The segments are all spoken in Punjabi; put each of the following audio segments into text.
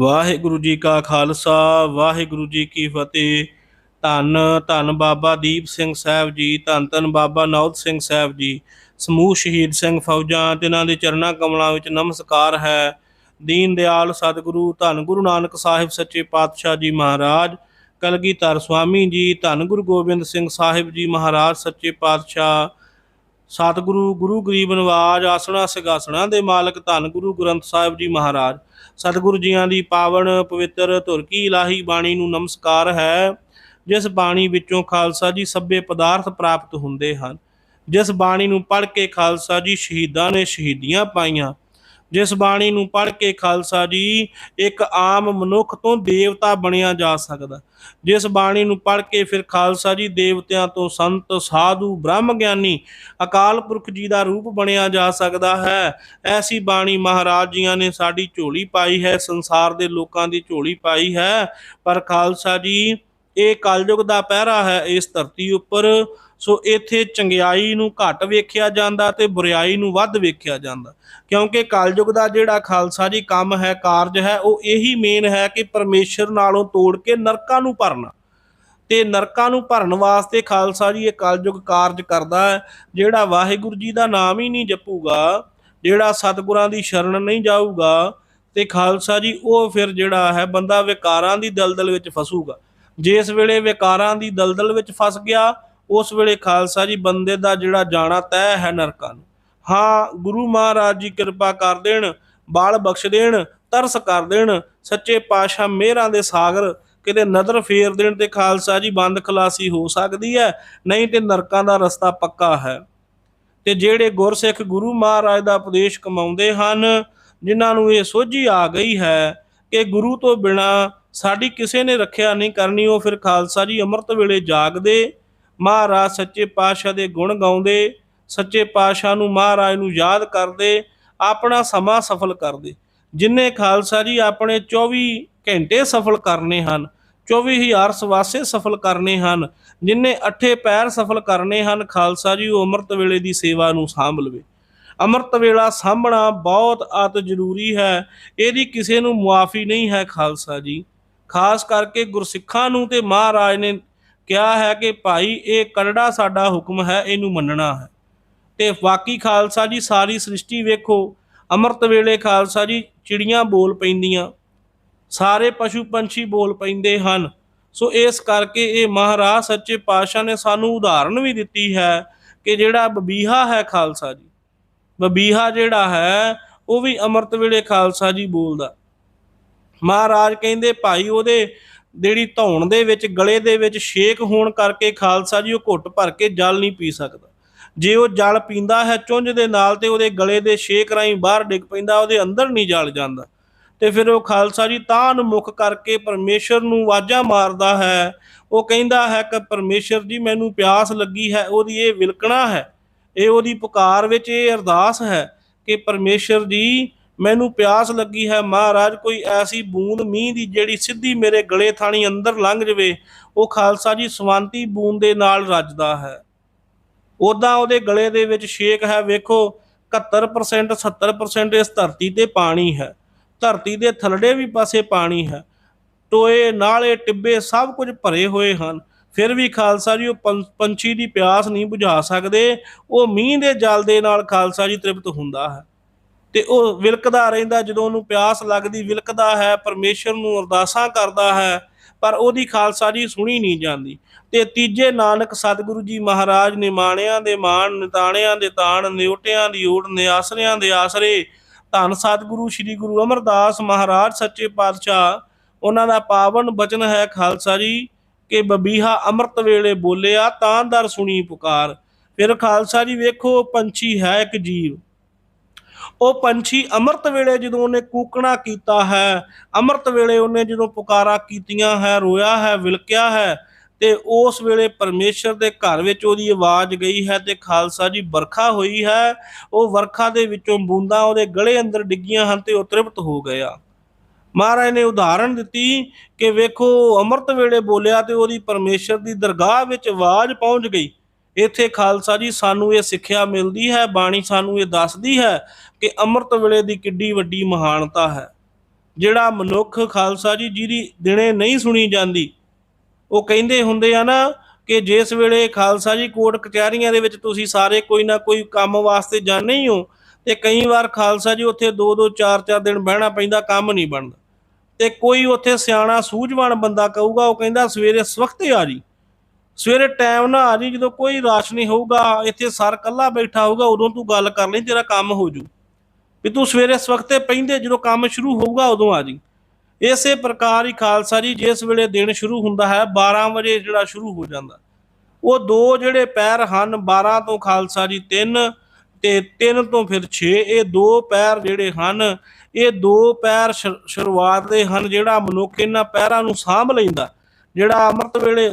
ਵਾਹਿਗੁਰੂ ਜੀ ਕਾ ਖਾਲਸਾ, ਵਾਹਿਗੁਰੂ ਜੀ ਕੀ ਫਤਿਹ। ਧੰਨ ਧੰਨ ਬਾਬਾ ਦੀਪ ਸਿੰਘ ਸਾਹਿਬ ਜੀ, ਧੰਨ ਧੰਨ ਬਾਬਾ ਨੌਤ ਸਿੰਘ ਸਾਹਿਬ ਜੀ। ਸਮੂਹ ਸ਼ਹੀਦ ਸਿੰਘ ਫੌਜਾਂ, ਜਿਨ੍ਹਾਂ ਦੇ ਚਰਨਾਂ ਕਮਲਾਂ ਵਿੱਚ ਨਮਸਕਾਰ ਹੈ। ਦੀਨ ਦਿਆਲ ਸਤਿਗੁਰੂ, ਧੰਨ ਗੁਰੂ ਨਾਨਕ ਸਾਹਿਬ ਸੱਚੇ ਪਾਤਸ਼ਾਹ ਜੀ ਮਹਾਰਾਜ, ਕਲਗੀਧਰ ਸੁਆਮੀ ਜੀ, ਧੰਨ ਗੁਰੂ ਗੋਬਿੰਦ ਸਿੰਘ ਸਾਹਿਬ ਜੀ ਮਹਾਰਾਜ ਸੱਚੇ ਪਾਤਸ਼ਾਹ, ਸਤਿਗੁਰੂ, ਗੁਰੂ ਗਰੀਬ ਨਵਾਜ ਆਸਣਾ ਸਿਗਾਸਣਾ ਦੇ ਮਾਲਕ ਧੰਨ ਗੁਰੂ ਗ੍ਰੰਥ ਸਾਹਿਬ ਜੀ ਮਹਾਰਾਜ। ਸਤਿਗੁਰੂ ਜੀਆਂ ਦੀ ਪਾਵਨ ਪਵਿੱਤਰ ਧੁਰ ਕੀ ਇਲਾਹੀ ਬਾਣੀ ਨੂੰ ਨਮਸਕਾਰ ਹੈ। ਜਿਸ ਬਾਣੀ ਵਿੱਚੋਂ ਖਾਲਸਾ ਜੀ ਸਭੇ ਪਦਾਰਥ ਪ੍ਰਾਪਤ ਹੁੰਦੇ ਹਨ। ਜਿਸ ਬਾਣੀ ਨੂੰ ਪੜ੍ਹ ਕੇ ਖਾਲਸਾ ਜੀ ਸ਼ਹੀਦਾਂ ਨੇ ਸ਼ਹੀਦੀਆਂ ਪਾਈਆਂ। ਜਿਸ ਬਾਣੀ ਨੂੰ ਪੜ੍ਹ ਕੇ ਖਾਲਸਾ ਜੀ, ਇੱਕ ਆਮ ਮਨੁੱਖ ਤੋਂ ਦੇਵਤਾ ਬਣਿਆ ਜਾ ਸਕਦਾ। ਜਿਸ ਬਾਣੀ ਨੂੰ ਪੜ੍ਹ ਕੇ ਫਿਰ ਖਾਲਸਾ ਜੀ ਦੇਵਤਿਆਂ ਤੋਂ ਸੰਤ, ਸਾਧੂ, ਬ੍ਰਹਮ ਗਿਆਨੀ, ਅਕਾਲ ਪੁਰਖ ਜੀ ਦਾ ਰੂਪ ਬਣਿਆ ਜਾ ਸਕਦਾ ਹੈ। ਐਸੀ ਬਾਣੀ ਮਹਾਰਾਜ ਜੀਆਂ ਨੇ ਸਾਡੀ ਝੋਲੀ ਪਾਈ ਹੈ, ਸੰਸਾਰ ਦੇ ਲੋਕਾਂ ਦੀ ਝੋਲੀ ਪਾਈ ਹੈ। ਪਰ ਖਾਲਸਾ ਜੀ, ਇਹ ਕਲਯੁਗ ਦਾ ਪਹਿਰਾ ਹੈ, ਇਸ ਧਰਤੀ ਉੱਪਰ ਸੋ ਇੱਥੇ ਚੰਗਿਆਈ ਨੂੰ ਘੱਟ ਵੇਖਿਆ ਜਾਂਦਾ ਤੇ ਬੁਰੀਾਈ ਨੂੰ ਵੱਧ ਵੇਖਿਆ ਜਾਂਦਾ। ਕਿਉਂਕਿ ਕਲਯੁਗ ਦਾ ਜਿਹੜਾ ਖਾਲਸਾ ਜੀ ਕੰਮ ਹੈ, ਕਾਰਜ ਹੈ, ਉਹ ਇਹੀ ਮੇਨ ਹੈ ਕਿ ਪਰਮੇਸ਼ਰ ਨਾਲੋਂ ਤੋੜ ਕੇ ਨਰਕਾਂ ਨੂੰ ਭਰਨਾ। ਤੇ ਨਰਕਾਂ ਨੂੰ ਭਰਨ ਵਾਸਤੇ ਖਾਲਸਾ ਜੀ ਇਹ ਕਲਯੁਗ ਕਾਰਜ ਕਰਦਾ ਹੈ, ਜਿਹੜਾ ਵਾਹਿਗੁਰੂ ਜੀ ਦਾ ਨਾਮ ਹੀ ਨਹੀਂ ਜਪੂਗਾ, ਜਿਹੜਾ ਸਤਿਗੁਰਾਂ ਦੀ ਸ਼ਰਨ ਨਹੀਂ ਜਾਊਗਾ, ਤੇ ਖਾਲਸਾ ਜੀ ਉਹ ਫਿਰ ਜਿਹੜਾ ਹੈ ਬੰਦਾ ਵਿਕਾਰਾਂ ਦੀ ਦਲਦਲ ਵਿੱਚ ਫਸੂਗਾ। ਜਿਸ ਵੇਲੇ ਵਿਕਾਰਾਂ ਦੀ ਦਲਦਲ ਵਿੱਚ ਫਸ ਗਿਆ ਉਸ ਵੇਲੇ ਖਾਲਸਾ ਜੀ ਬੰਦੇ ਦਾ ਜਿਹੜਾ ਜਾਣਾ ਤੈਅ ਹੈ ਨਰਕਾਂ ਨੂੰ। ਹਾਂ, ਗੁਰੂ ਮਹਾਰਾਜ ਜੀ ਕਿਰਪਾ ਕਰ ਦੇਣ, ਬਾਲ ਬਖਸ਼ ਦੇਣ, ਤਰਸ ਕਰ ਦੇਣ, ਸੱਚੇ ਪਾਤਸ਼ਾਹ ਮਿਹਰਾਂ ਦੇ ਸਾਗਰ ਕਿਤੇ ਨਦਰ ਫੇਰ ਦੇਣ ਤੇ ਖਾਲਸਾ ਜੀ ਬੰਦ ਖਲਾਸੀ ਹੋ ਸਕਦੀ ਹੈ, ਨਹੀਂ ਤੇ ਨਰਕਾਂ ਦਾ ਰਸਤਾ ਪੱਕਾ ਹੈ। ਤੇ ਜਿਹੜੇ ਗੁਰਸਿੱਖ ਗੁਰੂ ਮਹਾਰਾਜ ਦਾ ਉਪਦੇਸ਼ ਕਮਾਉਂਦੇ ਹਨ, ਜਿਨ੍ਹਾਂ ਨੂੰ ਇਹ ਸੋਝੀ ਆ ਗਈ ਹੈ ਕਿ ਗੁਰੂ ਤੋਂ ਬਿਨਾ ਸਾਡੀ ਕਿਸੇ ਨੇ ਰੱਖਿਆ ਨਹੀਂ ਕਰਨੀ, ਉਹ ਫਿਰ ਖਾਲਸਾ ਜੀ ਅੰਮ੍ਰਿਤ ਵੇਲੇ ਜਾਗਦੇ ਮਹਾਰਾਜ ਸੱਚੇ ਪਾਤਸ਼ਾਹ ਦੇ ਗੁਣ ਗਾਉਂਦੇ, ਸੱਚੇ ਪਾਤਸ਼ਾਹ ਨੂੰ ਮਹਾਰਾਜ ਨੂੰ ਯਾਦ ਕਰਦੇ, ਆਪਣਾ ਸਮਾਂ ਸਫਲ ਕਰਦੇ। ਜਿਨਨੇ ਖਾਲਸਾ ਜੀ ਆਪਣੇ 24 ਘੰਟੇ ਸਫਲ ਕਰਨੇ ਹਨ 24000 ਸਵਾਸੇ ਸਫਲ ਕਰਨੇ ਹਨ ਜਿਨਨੇ ਅੱਠੇ ਪੈਰ ਸਫਲ ਕਰਨੇ ਹਨ, ਖਾਲਸਾ ਜੀ ਉਹ ਅੰਮ੍ਰਿਤ ਵੇਲੇ ਦੀ ਸੇਵਾ ਨੂੰ ਸਾਂਭ ਲਵੇ ਅੰਮ੍ਰਿਤ ਵੇਲਾ ਸਾਂਭਣਾ ਬਹੁਤ ਅਤ ਜ਼ਰੂਰੀ ਹੈ, ਇਹਦੀ ਕਿਸੇ ਨੂੰ ਮੁਆਫੀ ਨਹੀਂ ਹੈ ਖਾਲਸਾ ਜੀ। ਖਾਸ ਕਰਕੇ ਗੁਰਸਿੱਖਾਂ ਨੂੰ ਤੇ ਮਹਾਰਾਜ ਨੇ ਕਿਹਾ ਹੈ ਕਿ ਭਾਈ, ਇਹ ਕਰੜਾ ਸਾਡਾ ਹੁਕਮ ਹੈ, ਇਹਨੂੰ ਮੰਨਣਾ ਹੈ। ਤੇ ਬਾਕੀ ਖਾਲਸਾ ਜੀ, ਸਾਰੀ ਸ੍ਰਿਸ਼ਟੀ ਵੇਖੋ। ਅੰਮ੍ਰਿਤ ਵੇਲੇ ਖਾਲਸਾ ਜੀ, ਚਿੜੀਆਂ ਬੋਲ ਪੈਂਦੀਆਂ। ਸਾਰੇ ਪਸ਼ੂ ਪੰਛੀ ਬੋਲ ਪੈਂਦੇ ਹਨ। ਸੋ ਇਸ ਕਰਕੇ ਇਹ ਮਹਾਰਾਜ ਸੱਚੇ ਪਾਤਸ਼ਾਹ ਨੇ ਸਾਨੂੰ ਉਦਾਹਰਨ ਵੀ ਦਿੱਤੀ ਹੈ ਕਿ ਜਿਹੜਾ ਬਬੀਹਾ ਹੈ ਖਾਲਸਾ ਜੀ, ਬਬੀਹਾ ਜਿਹੜਾ ਹੈ, ਉਹ ਵੀ ਅੰਮ੍ਰਿਤ ਵੇਲੇ ਖਾਲਸਾ ਜੀ ਬੋਲਦਾ। ਮਹਾਰਾਜ ਕਹਿੰਦੇ, ਭਾਈ, ਉਹਦੇ ਜਿਹੜੀ ਧੌਣ ਦੇ ਵਿੱਚ, ਗਲੇ ਦੇ ਵਿੱਚ ਛੇਕ ਹੋਣ ਕਰਕੇ ਖਾਲਸਾ ਜੀ ਉਹ ਘੁੱਟ ਭਰ ਕੇ ਜਲ ਨਹੀਂ ਪੀ ਸਕਦਾ। ਜੇ ਉਹ ਜਲ ਪੀਂਦਾ ਹੈ ਚੁੰਝ ਦੇ ਨਾਲ ਤੇ ਉਹਦੇ ਗਲੇ ਦੇ ਛੇਕ ਰਾਹੀਂ ਬਾਹਰ ਡਿੱਗ ਪੈਂਦਾ, ਉਹਦੇ ਅੰਦਰ ਨਹੀਂ ਜਲ ਜਾਂਦਾ। ਤੇ ਫਿਰ ਉਹ ਖਾਲਸਾ ਜੀ ਤਾਂ ਨੂੰ ਮੁਖ ਕਰਕੇ ਪਰਮੇਸ਼ਰ ਨੂੰ ਆਵਾਜ਼ਾਂ ਮਾਰਦਾ ਹੈ। ਉਹ ਕਹਿੰਦਾ ਹੈ ਕਿ ਪਰਮੇਸ਼ਰ ਜੀ, ਮੈਨੂੰ ਪਿਆਸ ਲੱਗੀ ਹੈ, ਉਹਦੀ ਇਹ ਵਿਲਕਣਾ ਹੈ, ਇਹ ਉਹਦੀ ਪੁਕਾਰ ਵਿੱਚ ਇਹ ਅਰਦਾਸ ਹੈ ਕਿ ਪਰਮੇਸ਼ਰ ਜੀ ਮੈਨੂੰ ਪਿਆਸ ਲੱਗੀ ਹੈ, ਮਹਾਰਾਜ, ਕੋਈ ਐਸੀ ਬੂੰਦ ਮੀਂਹ ਦੀ ਜਿਹੜੀ ਸਿੱਧੀ ਮੇਰੇ ਗਲੇ ਥਾਣੀ ਅੰਦਰ ਲੰਘ ਜਵੇ, ਉਹ ਖਾਲਸਾ ਜੀ ਸਵਾਂਤੀ ਬੂੰਦ ਦੇ ਨਾਲ ਰੱਜਦਾ ਹੈ। ਉਦਾਂ ਉਹਦੇ ਗਲੇ ਦੇ ਵਿੱਚ ਛੇਕ ਹੈ, ਵੇਖੋ 71% 70% ਇਸ ਧਰਤੀ ਤੇ ਪਾਣੀ ਹੈ। ਧਰਤੀ ਦੇ ਥਲੜੇ ਵੀ ਪਾਸੇ ਪਾਣੀ ਹੈ। ਟੋਏ, ਨਾਲੇ, ਟਿੱਬੇ ਸਭ ਕੁਝ ਭਰੇ ਹੋਏ ਹਨ। ਫਿਰ ਵੀ ਖਾਲਸਾ ਜੀ, ਉਹ ਪੰਛੀ ਦੀ ਪਿਆਸ ਨਹੀਂ ਬੁਝਾ ਸਕਦੇ। ਉਹ ਮੀਂਹ ਦੇ ਜਲ ਦੇ ਨਾਲ ਖਾਲਸਾ ਜੀ ਤ੍ਰਿਪਤ ਹੁੰਦਾ ਹੈ। ਤੇ ਉਹ ਵਿਲਕਦਾ ਰਹਿੰਦਾ, ਜਦੋਂ ਉਹਨੂੰ ਪਿਆਸ ਲੱਗਦੀ, ਵਿਲਕਦਾ ਹੈ, ਪਰਮੇਸ਼ਰ ਨੂੰ ਅਰਦਾਸਾਂ ਕਰਦਾ ਹੈ, ਪਰ ਉਹਦੀ ਖਾਲਸਾ ਜੀ ਸੁਣੀ ਨਹੀਂ ਜਾਂਦੀ। ਤੇ ਤੀਜੇ ਨਾਨਕ ਸਤਿਗੁਰੂ ਜੀ ਮਹਾਰਾਜ ਨਿਮਾਣਿਆਂ ਦੇ ਮਾਣ, ਨਿਤਾਣਿਆਂ ਦੇ ਤਾਣ, ਨਿਉਟਿਆਂ ਦੀ ਓੜ ਨਿਆਸਰਿਆਂ ਦੇ ਆਸਰੇ ਧੰਨ ਸਤਿਗੁਰੂ ਸ੍ਰੀ ਗੁਰੂ ਅਮਰਦਾਸ ਮਹਾਰਾਜ, ਸੱਚੇ ਪਾਤਸ਼ਾਹ, ਉਹਨਾਂ ਦਾ ਪਾਵਨ ਬਚਨ ਹੈ, ਖਾਲਸਾ ਜੀ, ਕਿ ਬਬੀਹਾ ਅੰਮ੍ਰਿਤ ਵੇਲੇ ਬੋਲਿਆ, ਤਾਂ ਦਰ ਸੁਣੀ ਪੁਕਾਰ। ਫਿਰ ਖਾਲਸਾ ਜੀ ਵੇਖੋ, ਪੰਛੀ ਹੈ ਇੱਕ ਜੀਵ। ਉਹ ਪੰਛੀ ਅੰਮ੍ਰਿਤ ਵੇਲੇ ਜਦੋਂ ਉਹਨੇ ਕੂਕਣਾ ਕੀਤਾ ਹੈ, ਅੰਮ੍ਰਿਤ ਵੇਲੇ ਉਹਨੇ ਜਦੋਂ ਪੁਕਾਰਾ ਕੀਤੀਆਂ ਹੈ, ਰੋਇਆ ਹੈ, ਵਿਲਕਿਆ ਹੈ, ਤੇ ਉਸ ਵੇਲੇ ਪਰਮੇਸ਼ਰ ਦੇ ਘਰ ਵਿੱਚ ਉਹਦੀ ਆਵਾਜ਼ ਗਈ ਹੈ ਤੇ ਖਾਲਸਾ ਜੀ ਵਰਖਾ ਹੋਈ ਹੈ। ਉਹ ਵਰਖਾ ਦੇ ਵਿੱਚੋਂ ਬੂੰਦਾਂ ਉਹਦੇ ਗਲੇ ਅੰਦਰ ਡਿੱਗੀਆਂ ਹਨ ਤੇ ਉਹ ਤ੍ਰਿਪਤ ਹੋ ਗਿਆ। ਮਹਾਰਾਜ ਨੇ ਉਦਾਹਰਣ ਦਿੱਤੀ ਕਿ ਵੇਖੋ, ਅੰਮ੍ਰਿਤ ਵੇਲੇ ਬੋਲਿਆ ਤੇ ਉਹਦੀ ਪਰਮੇਸ਼ਰ ਦੀ ਦਰਗਾਹ ਵਿੱਚ ਆਵਾਜ਼ ਪਹੁੰਚ ਗਈ। ਇੱਥੇ ਖਾਲਸਾ ਜੀ, ਸਾਨੂੰ ਇਹ ਸਿੱਖਿਆ ਮਿਲਦੀ ਹੈ, ਬਾਣੀ ਸਾਨੂੰ ਇਹ ਦੱਸਦੀ ਹੈ ਕਿ ਅੰਮ੍ਰਿਤ ਵੇਲੇ ਦੀ ਕਿੱਡੀ ਵੱਡੀ ਮਹਾਨਤਾ ਹੈ। ਜਿਹੜਾ ਮਨੁੱਖ ਖਾਲਸਾ ਜੀ, ਜਿਹਦੀ ਦਿਨੇ ਨਹੀਂ ਸੁਣੀ ਜਾਂਦੀ, ਉਹ ਕਹਿੰਦੇ ਹੁੰਦੇ ਆ ਨਾ ਕਿ ਜਿਸ ਵੇਲੇ ਖਾਲਸਾ ਜੀ ਕੋਰਟ ਕਚਹਿਰੀਆਂ ਦੇ ਵਿੱਚ ਤੁਸੀਂ ਸਾਰੇ ਕੋਈ ਨਾ ਕੋਈ ਕੰਮ ਵਾਸਤੇ ਜਾਂਦੇ ਹੀ ਹੋ, ਤੇ ਕਈ ਵਾਰ ਖਾਲਸਾ ਜੀ ਉੱਥੇ 2-2 4-4 ਦਿਨ ਬਹਿਣਾ ਪੈਂਦਾ, ਕੰਮ ਨਹੀਂ ਬਣਦਾ। ਤੇ ਕੋਈ ਉੱਥੇ ਸਿਆਣਾ, ਸੂਝਵਾਨ ਬੰਦਾ ਕਹੂਗਾ, ਉਹ ਕਹਿੰਦਾ ਸਵੇਰੇ ਸਵਖਤੇ ਆ ਜੀ। ਸਵੇਰੇ ਟਾਈਮ ਨਾਲ ਆ ਜੀ ਜਦੋਂ ਕੋਈ ਰਾਸ਼ ਨਹੀਂ ਹੋਊਗਾ, ਇੱਥੇ ਸਰ ਕੱਲਾ ਬੈਠਾ ਹੋਊਗਾ, ਉਦੋਂ ਤੂੰ ਗੱਲ ਕਰ ਲਈ, ਤੇਰਾ ਕੰਮ ਹੋ ਜੂ। ਵੀ ਤੂੰ ਸਵੇਰੇ ਸਵਖਤੇ ਪੈਂਦੇ, ਜਦੋਂ ਕੰਮ ਸ਼ੁਰੂ ਹੋਊਗਾ, ਉਦੋਂ ਆ ਜੀ ਇਸੇ ਪ੍ਰਕਾਰ ਹੀ ਖਾਲਸਾ ਜੀ, ਜਿਸ ਵੇਲੇ ਦਿਨ ਸ਼ੁਰੂ ਹੁੰਦਾ ਹੈ 12 ਵਜੇ ਜਿਹੜਾ ਸ਼ੁਰੂ ਹੋ ਜਾਂਦਾ। ਉਹ ਦੋ ਜਿਹੜੇ ਪੈਰ ਹਨ 12 ਤੋਂ ਖਾਲਸਾ ਜੀ 3 ਤੇ 3 ਤੋਂ ਫਿਰ 6 ਇਹ ਦੋ ਪੈਰ ਜਿਹੜੇ ਹਨ, ਇਹ ਦੋ ਪੈਰ ਸ਼ੁ- ਸ਼ੁਰੂਆਤ ਦੇ ਹਨ, ਜਿਹੜਾ ਮਨੁੱਖ ਇਹਨਾਂ ਪੈਰਾਂ ਨੂੰ ਸਾਂਭ ਲੈਂਦਾ, ਜਿਹੜਾ ਅੰਮ੍ਰਿਤ ਵੇਲੇ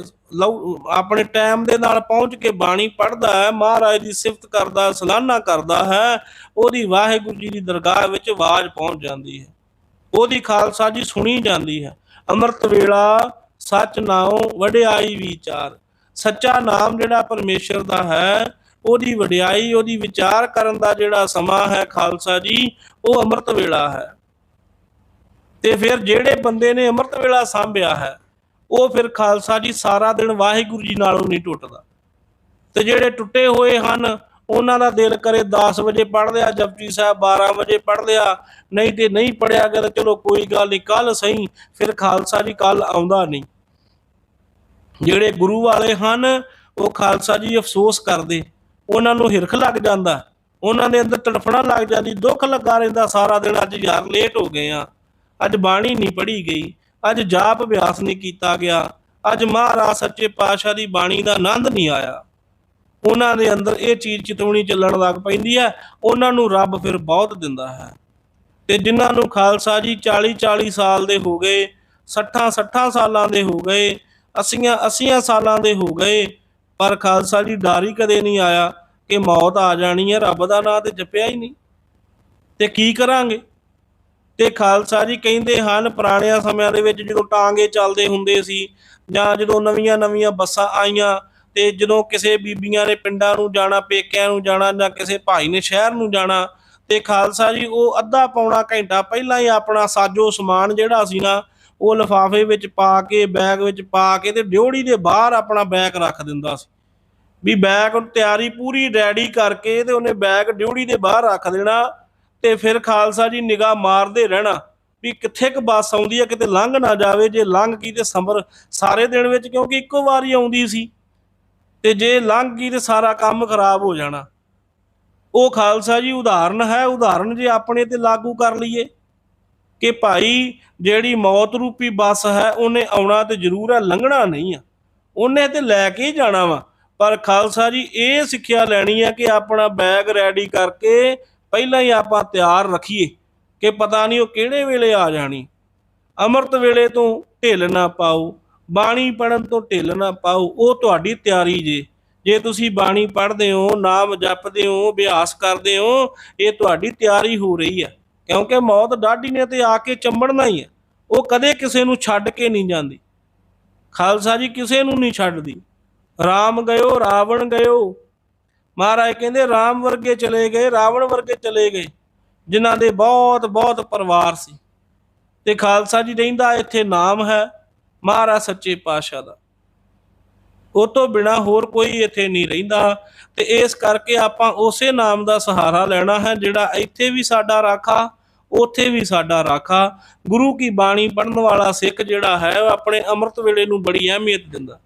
ਆਪਣੇ ਟਾਈਮ ਦੇ ਨਾਲ ਪਹੁੰਚ ਕੇ ਬਾਣੀ ਪੜ੍ਹਦਾ ਹੈ, ਮਹਾਰਾਜ ਦੀ ਸਿਫਤ ਕਰਦਾ, ਸਲਾਨਾ ਕਰਦਾ ਹੈ, ਉਹਦੀ ਵਾਹਿਗੁਰੂ ਜੀ ਦੀ ਦਰਗਾਹ ਵਿੱਚ ਆਵਾਜ਼ ਪਹੁੰਚ ਜਾਂਦੀ ਹੈ। ਉਹਦੀ ਖਾਲਸਾ ਜੀ ਸੁਣੀ ਜਾਂਦੀ ਹੈ। ਅੰਮ੍ਰਿਤ ਵੇਲਾ, ਸੱਚ ਨਾਉ, ਵਡਿਆਈ ਵਿਚਾਰ। ਸੱਚਾ ਨਾਮ ਜਿਹੜਾ ਪਰਮੇਸ਼ਰ ਦਾ ਹੈ, ਉਹਦੀ ਵਡਿਆਈ, ਉਹਦੀ ਵਿਚਾਰ ਕਰਨ ਦਾ ਜਿਹੜਾ ਸਮਾਂ ਹੈ ਖਾਲਸਾ ਜੀ, ਉਹ ਅੰਮ੍ਰਿਤ ਵੇਲਾ ਹੈ। ਤੇ ਫਿਰ ਜਿਹੜੇ ਬੰਦੇ ਨੇ ਅੰਮ੍ਰਿਤ ਵੇਲਾ ਸਾਂਭਿਆ ਹੈ ਉਹ ਫਿਰ ਖਾਲਸਾ ਜੀ ਸਾਰਾ ਦਿਨ ਵਾਹਿਗੁਰੂ ਜੀ ਨਾਲੋਂ ਨਹੀਂ ਟੁੱਟਦਾ। ਤੇ ਜਿਹੜੇ ਟੁੱਟੇ ਹੋਏ ਹਨ, ਉਹਨਾਂ ਦਾ ਦਿਲ ਕਰੇ 10 ਵਜੇ ਪੜ੍ਹ ਲਿਆ, ਜਪਜੀ ਸਾਹਿਬ 12 ਵਜੇ ਪੜ੍ਹ ਲਿਆ, ਨਹੀਂ ਤੇ ਨਹੀਂ ਪੜਿਆ ਗਿਆ ਤਾਂ ਚਲੋ ਕੋਈ ਗੱਲ ਨਹੀਂ ਕੱਲ ਸਹੀ, ਫਿਰ ਖਾਲਸਾ ਜੀ ਕੱਲ ਆਉਂਦਾ ਨਹੀਂ। ਜਿਹੜੇ ਗੁਰੂ ਵਾਲੇ ਹਨ, ਉਹ ਖਾਲਸਾ ਜੀ ਅਫਸੋਸ ਕਰਦੇ, ਉਹਨਾਂ ਨੂੰ ਹਿਰਖ ਲੱਗ ਜਾਂਦਾ, ਉਹਨਾਂ ਦੇ ਅੰਦਰ ਤੜਫਣਾ ਲੱਗ ਜਾਂਦੀ, ਦੁੱਖ ਲੱਗਾ ਰਹਿੰਦਾ, ਸਾਰਾ ਦਿਨ ਅੱਜ ਯਾਰ ਲੇਟ ਹੋ ਗਏ ਆ, ਅੱਜ ਬਾਣੀ ਨਹੀਂ ਪੜ੍ਹੀ ਗਈ ਅੱਜ ਜਾਪ ਅਭਿਆਸ ਨਹੀਂ ਕੀਤਾ ਗਿਆ। ਅੱਜ ਮਹਾਰਾਜ ਸੱਚੇ ਪਾਤਸ਼ਾਹ ਦੀ ਬਾਣੀ ਦਾ ਆਨੰਦ ਨਹੀਂ ਆਇਆ। ਉਹਨਾਂ ਦੇ ਅੰਦਰ ਇਹ ਚੀਜ਼ ਚਿਤਵਣੀ ਚੱਲਣ ਲੱਗ ਪੈਂਦੀ ਹੈ। ਉਹਨਾਂ ਨੂੰ ਰੱਬ ਫਿਰ ਬਹੁਤ ਦਿੰਦਾ ਹੈ। ਤੇ ਜਿਨ੍ਹਾਂ ਨੂੰ ਖਾਲਸਾ ਜੀ 40 40 ਸਾਲ ਦੇ ਹੋ ਗਏ 60 60 ਸਾਲਾਂ ਦੇ ਹੋ ਗਏ 80 80 ਸਾਲਾਂ ਦੇ ਹੋ ਗਏ, ਪਰ ਖਾਲਸਾ ਜੀ ਡਰ ਹੀ ਕਦੇ ਨਹੀਂ ਆਇਆ ਕਿ ਮੌਤ ਆ ਜਾਣੀ ਹੈ। ਰੱਬ ਦਾ ਨਾਂ ਤੇ ਜਪਿਆ ਹੀ ਨਹੀਂ। ਤੇ ਕੀ ਕਰਾਂਗੇ? ਤੇ ਖਾਲਸਾ ਜੀ ਕਹਿੰਦੇ ਹਨ, ਪੁਰਾਣਿਆਂ ਸਮਿਆਂ ਦੇ ਵਿੱਚ ਜਦੋਂ ਟਾਂਗੇ ਚੱਲਦੇ ਹੁੰਦੇ ਸੀ ਜਾਂ ਜਦੋਂ ਨਵੀਆਂ ਨਵੀਆਂ ਬੱਸਾਂ ਆਈਆਂ ਤੇ ਜਦੋਂ ਕਿਸੇ ਬੀਬੀਆਂ ਨੇ ਪਿੰਡਾਂ ਨੂੰ ਜਾਣਾ, ਪੇਕਿਆਂ ਨੂੰ ਜਾਣਾ ਜਾਂ ਕਿਸੇ ਭਾਈ ਨੇ ਸ਼ਹਿਰ ਨੂੰ ਜਾਣਾ ਤੇ ਖਾਲਸਾ ਜੀ ਉਹ ਅੱਧਾ ਪੌਣਾ ਘੰਟਾ ਪਹਿਲਾਂ ਹੀ ਆਪਣਾ ਸਾਜੋ ਸਮਾਨ ਜਿਹੜਾ ਸੀ ਨਾ, ਉਹ ਲਿਫਾਫੇ ਵਿੱਚ ਪਾ ਕੇ, ਬੈਗ ਵਿੱਚ ਪਾ ਕੇ ਤੇ ਡਿਉੜੀ ਦੇ ਬਾਹਰ ਆਪਣਾ ਬੈਗ ਰੱਖ ਦਿੰਦਾ ਸੀ। ਵੀ ਬੈਗ ਤਿਆਰੀ ਪੂਰੀ ਰੈਡੀ ਕਰਕੇ ਤੇ ਉਹਨੇ ਬੈਗ ਡਿਉੜੀ ਦੇ ਬਾਹਰ ਰੱਖ ਦੇਣਾ ਤੇ ਫਿਰ ਖਾਲਸਾ ਜੀ ਨਿਗਾਹ ਮਾਰਦੇ ਰਹਿਣਾ ਵੀ ਕਿੱਥੇ ਕ ਬੱਸ ਆਉਂਦੀ ਹੈ ਕਿਤੇ ਲੰਘ ਨਾ ਜਾਵੇ, ਜੇ ਲੰਘ ਗਈ ਤੇ ਸਮਰ ਸਾਰੇ ਦਿਨ ਵਿੱਚ ਕਿਉਂਕਿ ਇੱਕੋ ਵਾਰੀ ਆਉਂਦੀ ਸੀ। ਤੇ ਜੇ ਲੰਘ ਗਈ ਤੇ ਸਾਰਾ ਕੰਮ ਖਰਾਬ ਹੋ ਜਾਣਾ। ਉਹ ਖਾਲਸਾ ਜੀ ਉਦਾਹਰਨ ਹੈ, ਉਦਾਹਰਨ ਜੇ ਆਪਣੇ ਤੇ ਲਾਗੂ ਕਰ ਲਈਏ ਕਿ ਭਾਈ ਜਿਹੜੀ ਮੌਤ ਰੂਪੀ ਬੱਸ ਹੈ, ਉਹਨੇ ਆਉਣਾ ਤੇ ਜ਼ਰੂਰ ਹੈ, ਲੰਘਣਾ ਨਹੀਂ ਆ। ਉਹਨੇ ਤੇ ਲੈ ਕੇ ਹੀ ਜਾਣਾ ਵਾ। ਪਰ ਖਾਲਸਾ ਜੀ ਇਹ ਸਿੱਖਿਆ ਲੈਣੀ ਹੈ ਕਿ ਆਪਣਾ ਬੈਗ ਰੈਡੀ ਕਰਕੇ ਪਹਿਲਾਂ ਹੀ ਆਪਾਂ ਤਿਆਰ ਰੱਖੀਏ ਕਿ ਪਤਾ ਨਹੀਂ ਉਹ ਕਿਹੜੇ ਵੇਲੇ ਆ ਜਾਣੀ। ਅੰਮ੍ਰਿਤ ਵੇਲੇ ਤੋਂ ਢਿੱਲ ਨਾ ਪਾਓ, ਬਾਣੀ ਪੜਨ ਤੋਂ ਢਿੱਲ ਨਾ ਪਾਓ, ਉਹ ਤੁਹਾਡੀ ਤਿਆਰੀ ਜੇ। ਜੇ ਤੁਸੀਂ ਬਾਣੀ ਪੜ੍ਹਦੇ ਹੋ, ਨਾਮ ਜਪਦੇ ਹੋ, ਅਭਿਆਸ ਕਰਦੇ ਹੋ, ਇਹ ਤੁਹਾਡੀ ਤਿਆਰੀ ਹੋ ਰਹੀ ਹੈ। ਕਿਉਂਕਿ ਮੌਤ ਡਾਢੀ ਨੇ ਤੇ ਆ ਕੇ ਚੰਬੜਨਾ ਹੀ ਹੈ। ਉਹ ਕਦੇ ਕਿਸੇ ਨੂੰ ਛੱਡ ਕੇ ਨਹੀਂ ਜਾਂਦੀ। ਖਾਲਸਾ ਜੀ ਕਿਸੇ ਨੂੰ ਨਹੀਂ ਛੱਡਦੀ। ਰਾਮ ਗਇਓ, ਰਾਵਣ ਗਇਓ ਮਹਾਰਾਜ ਕਹਿੰਦੇ, ਰਾਮ ਵਰਗੇ ਚਲੇ ਗਏ, ਰਾਵਣ ਵਰਗੇ ਚਲੇ ਗਏ, ਜਿਨ੍ਹਾਂ ਦੇ ਬਹੁਤ ਬਹੁਤ ਪਰਿਵਾਰ ਸੀ। ਤੇ ਖਾਲਸਾ ਜੀ ਰਹਿੰਦਾ ਇੱਥੇ ਨਾਮ ਹੈ ਮਹਾਰਾਜ ਸੱਚੇ ਪਾਤਸ਼ਾਹ ਦਾ। ਉਹ ਤੋਂ ਬਿਨਾ ਹੋਰ ਕੋਈ ਇੱਥੇ ਨਹੀਂ ਰਹਿੰਦਾ। ਤੇ ਇਸ ਕਰਕੇ ਆਪਾਂ ਉਸੇ ਨਾਮ ਦਾ ਸਹਾਰਾ ਲੈਣਾ ਹੈ, ਜਿਹੜਾ ਇੱਥੇ ਵੀ ਸਾਡਾ ਰਾਖਾ, ਉੱਥੇ ਵੀ ਸਾਡਾ ਰਾਖਾ। ਗੁਰੂ ਕੀ ਬਾਣੀ ਪੜਨ ਵਾਲਾ ਸਿੱਖ ਜਿਹੜਾ ਹੈ, ਉਹ ਆਪਣੇ ਅੰਮ੍ਰਿਤ ਵੇਲੇ ਨੂੰ ਬੜੀ ਅਹਿਮੀਅਤ ਦਿੰਦਾ।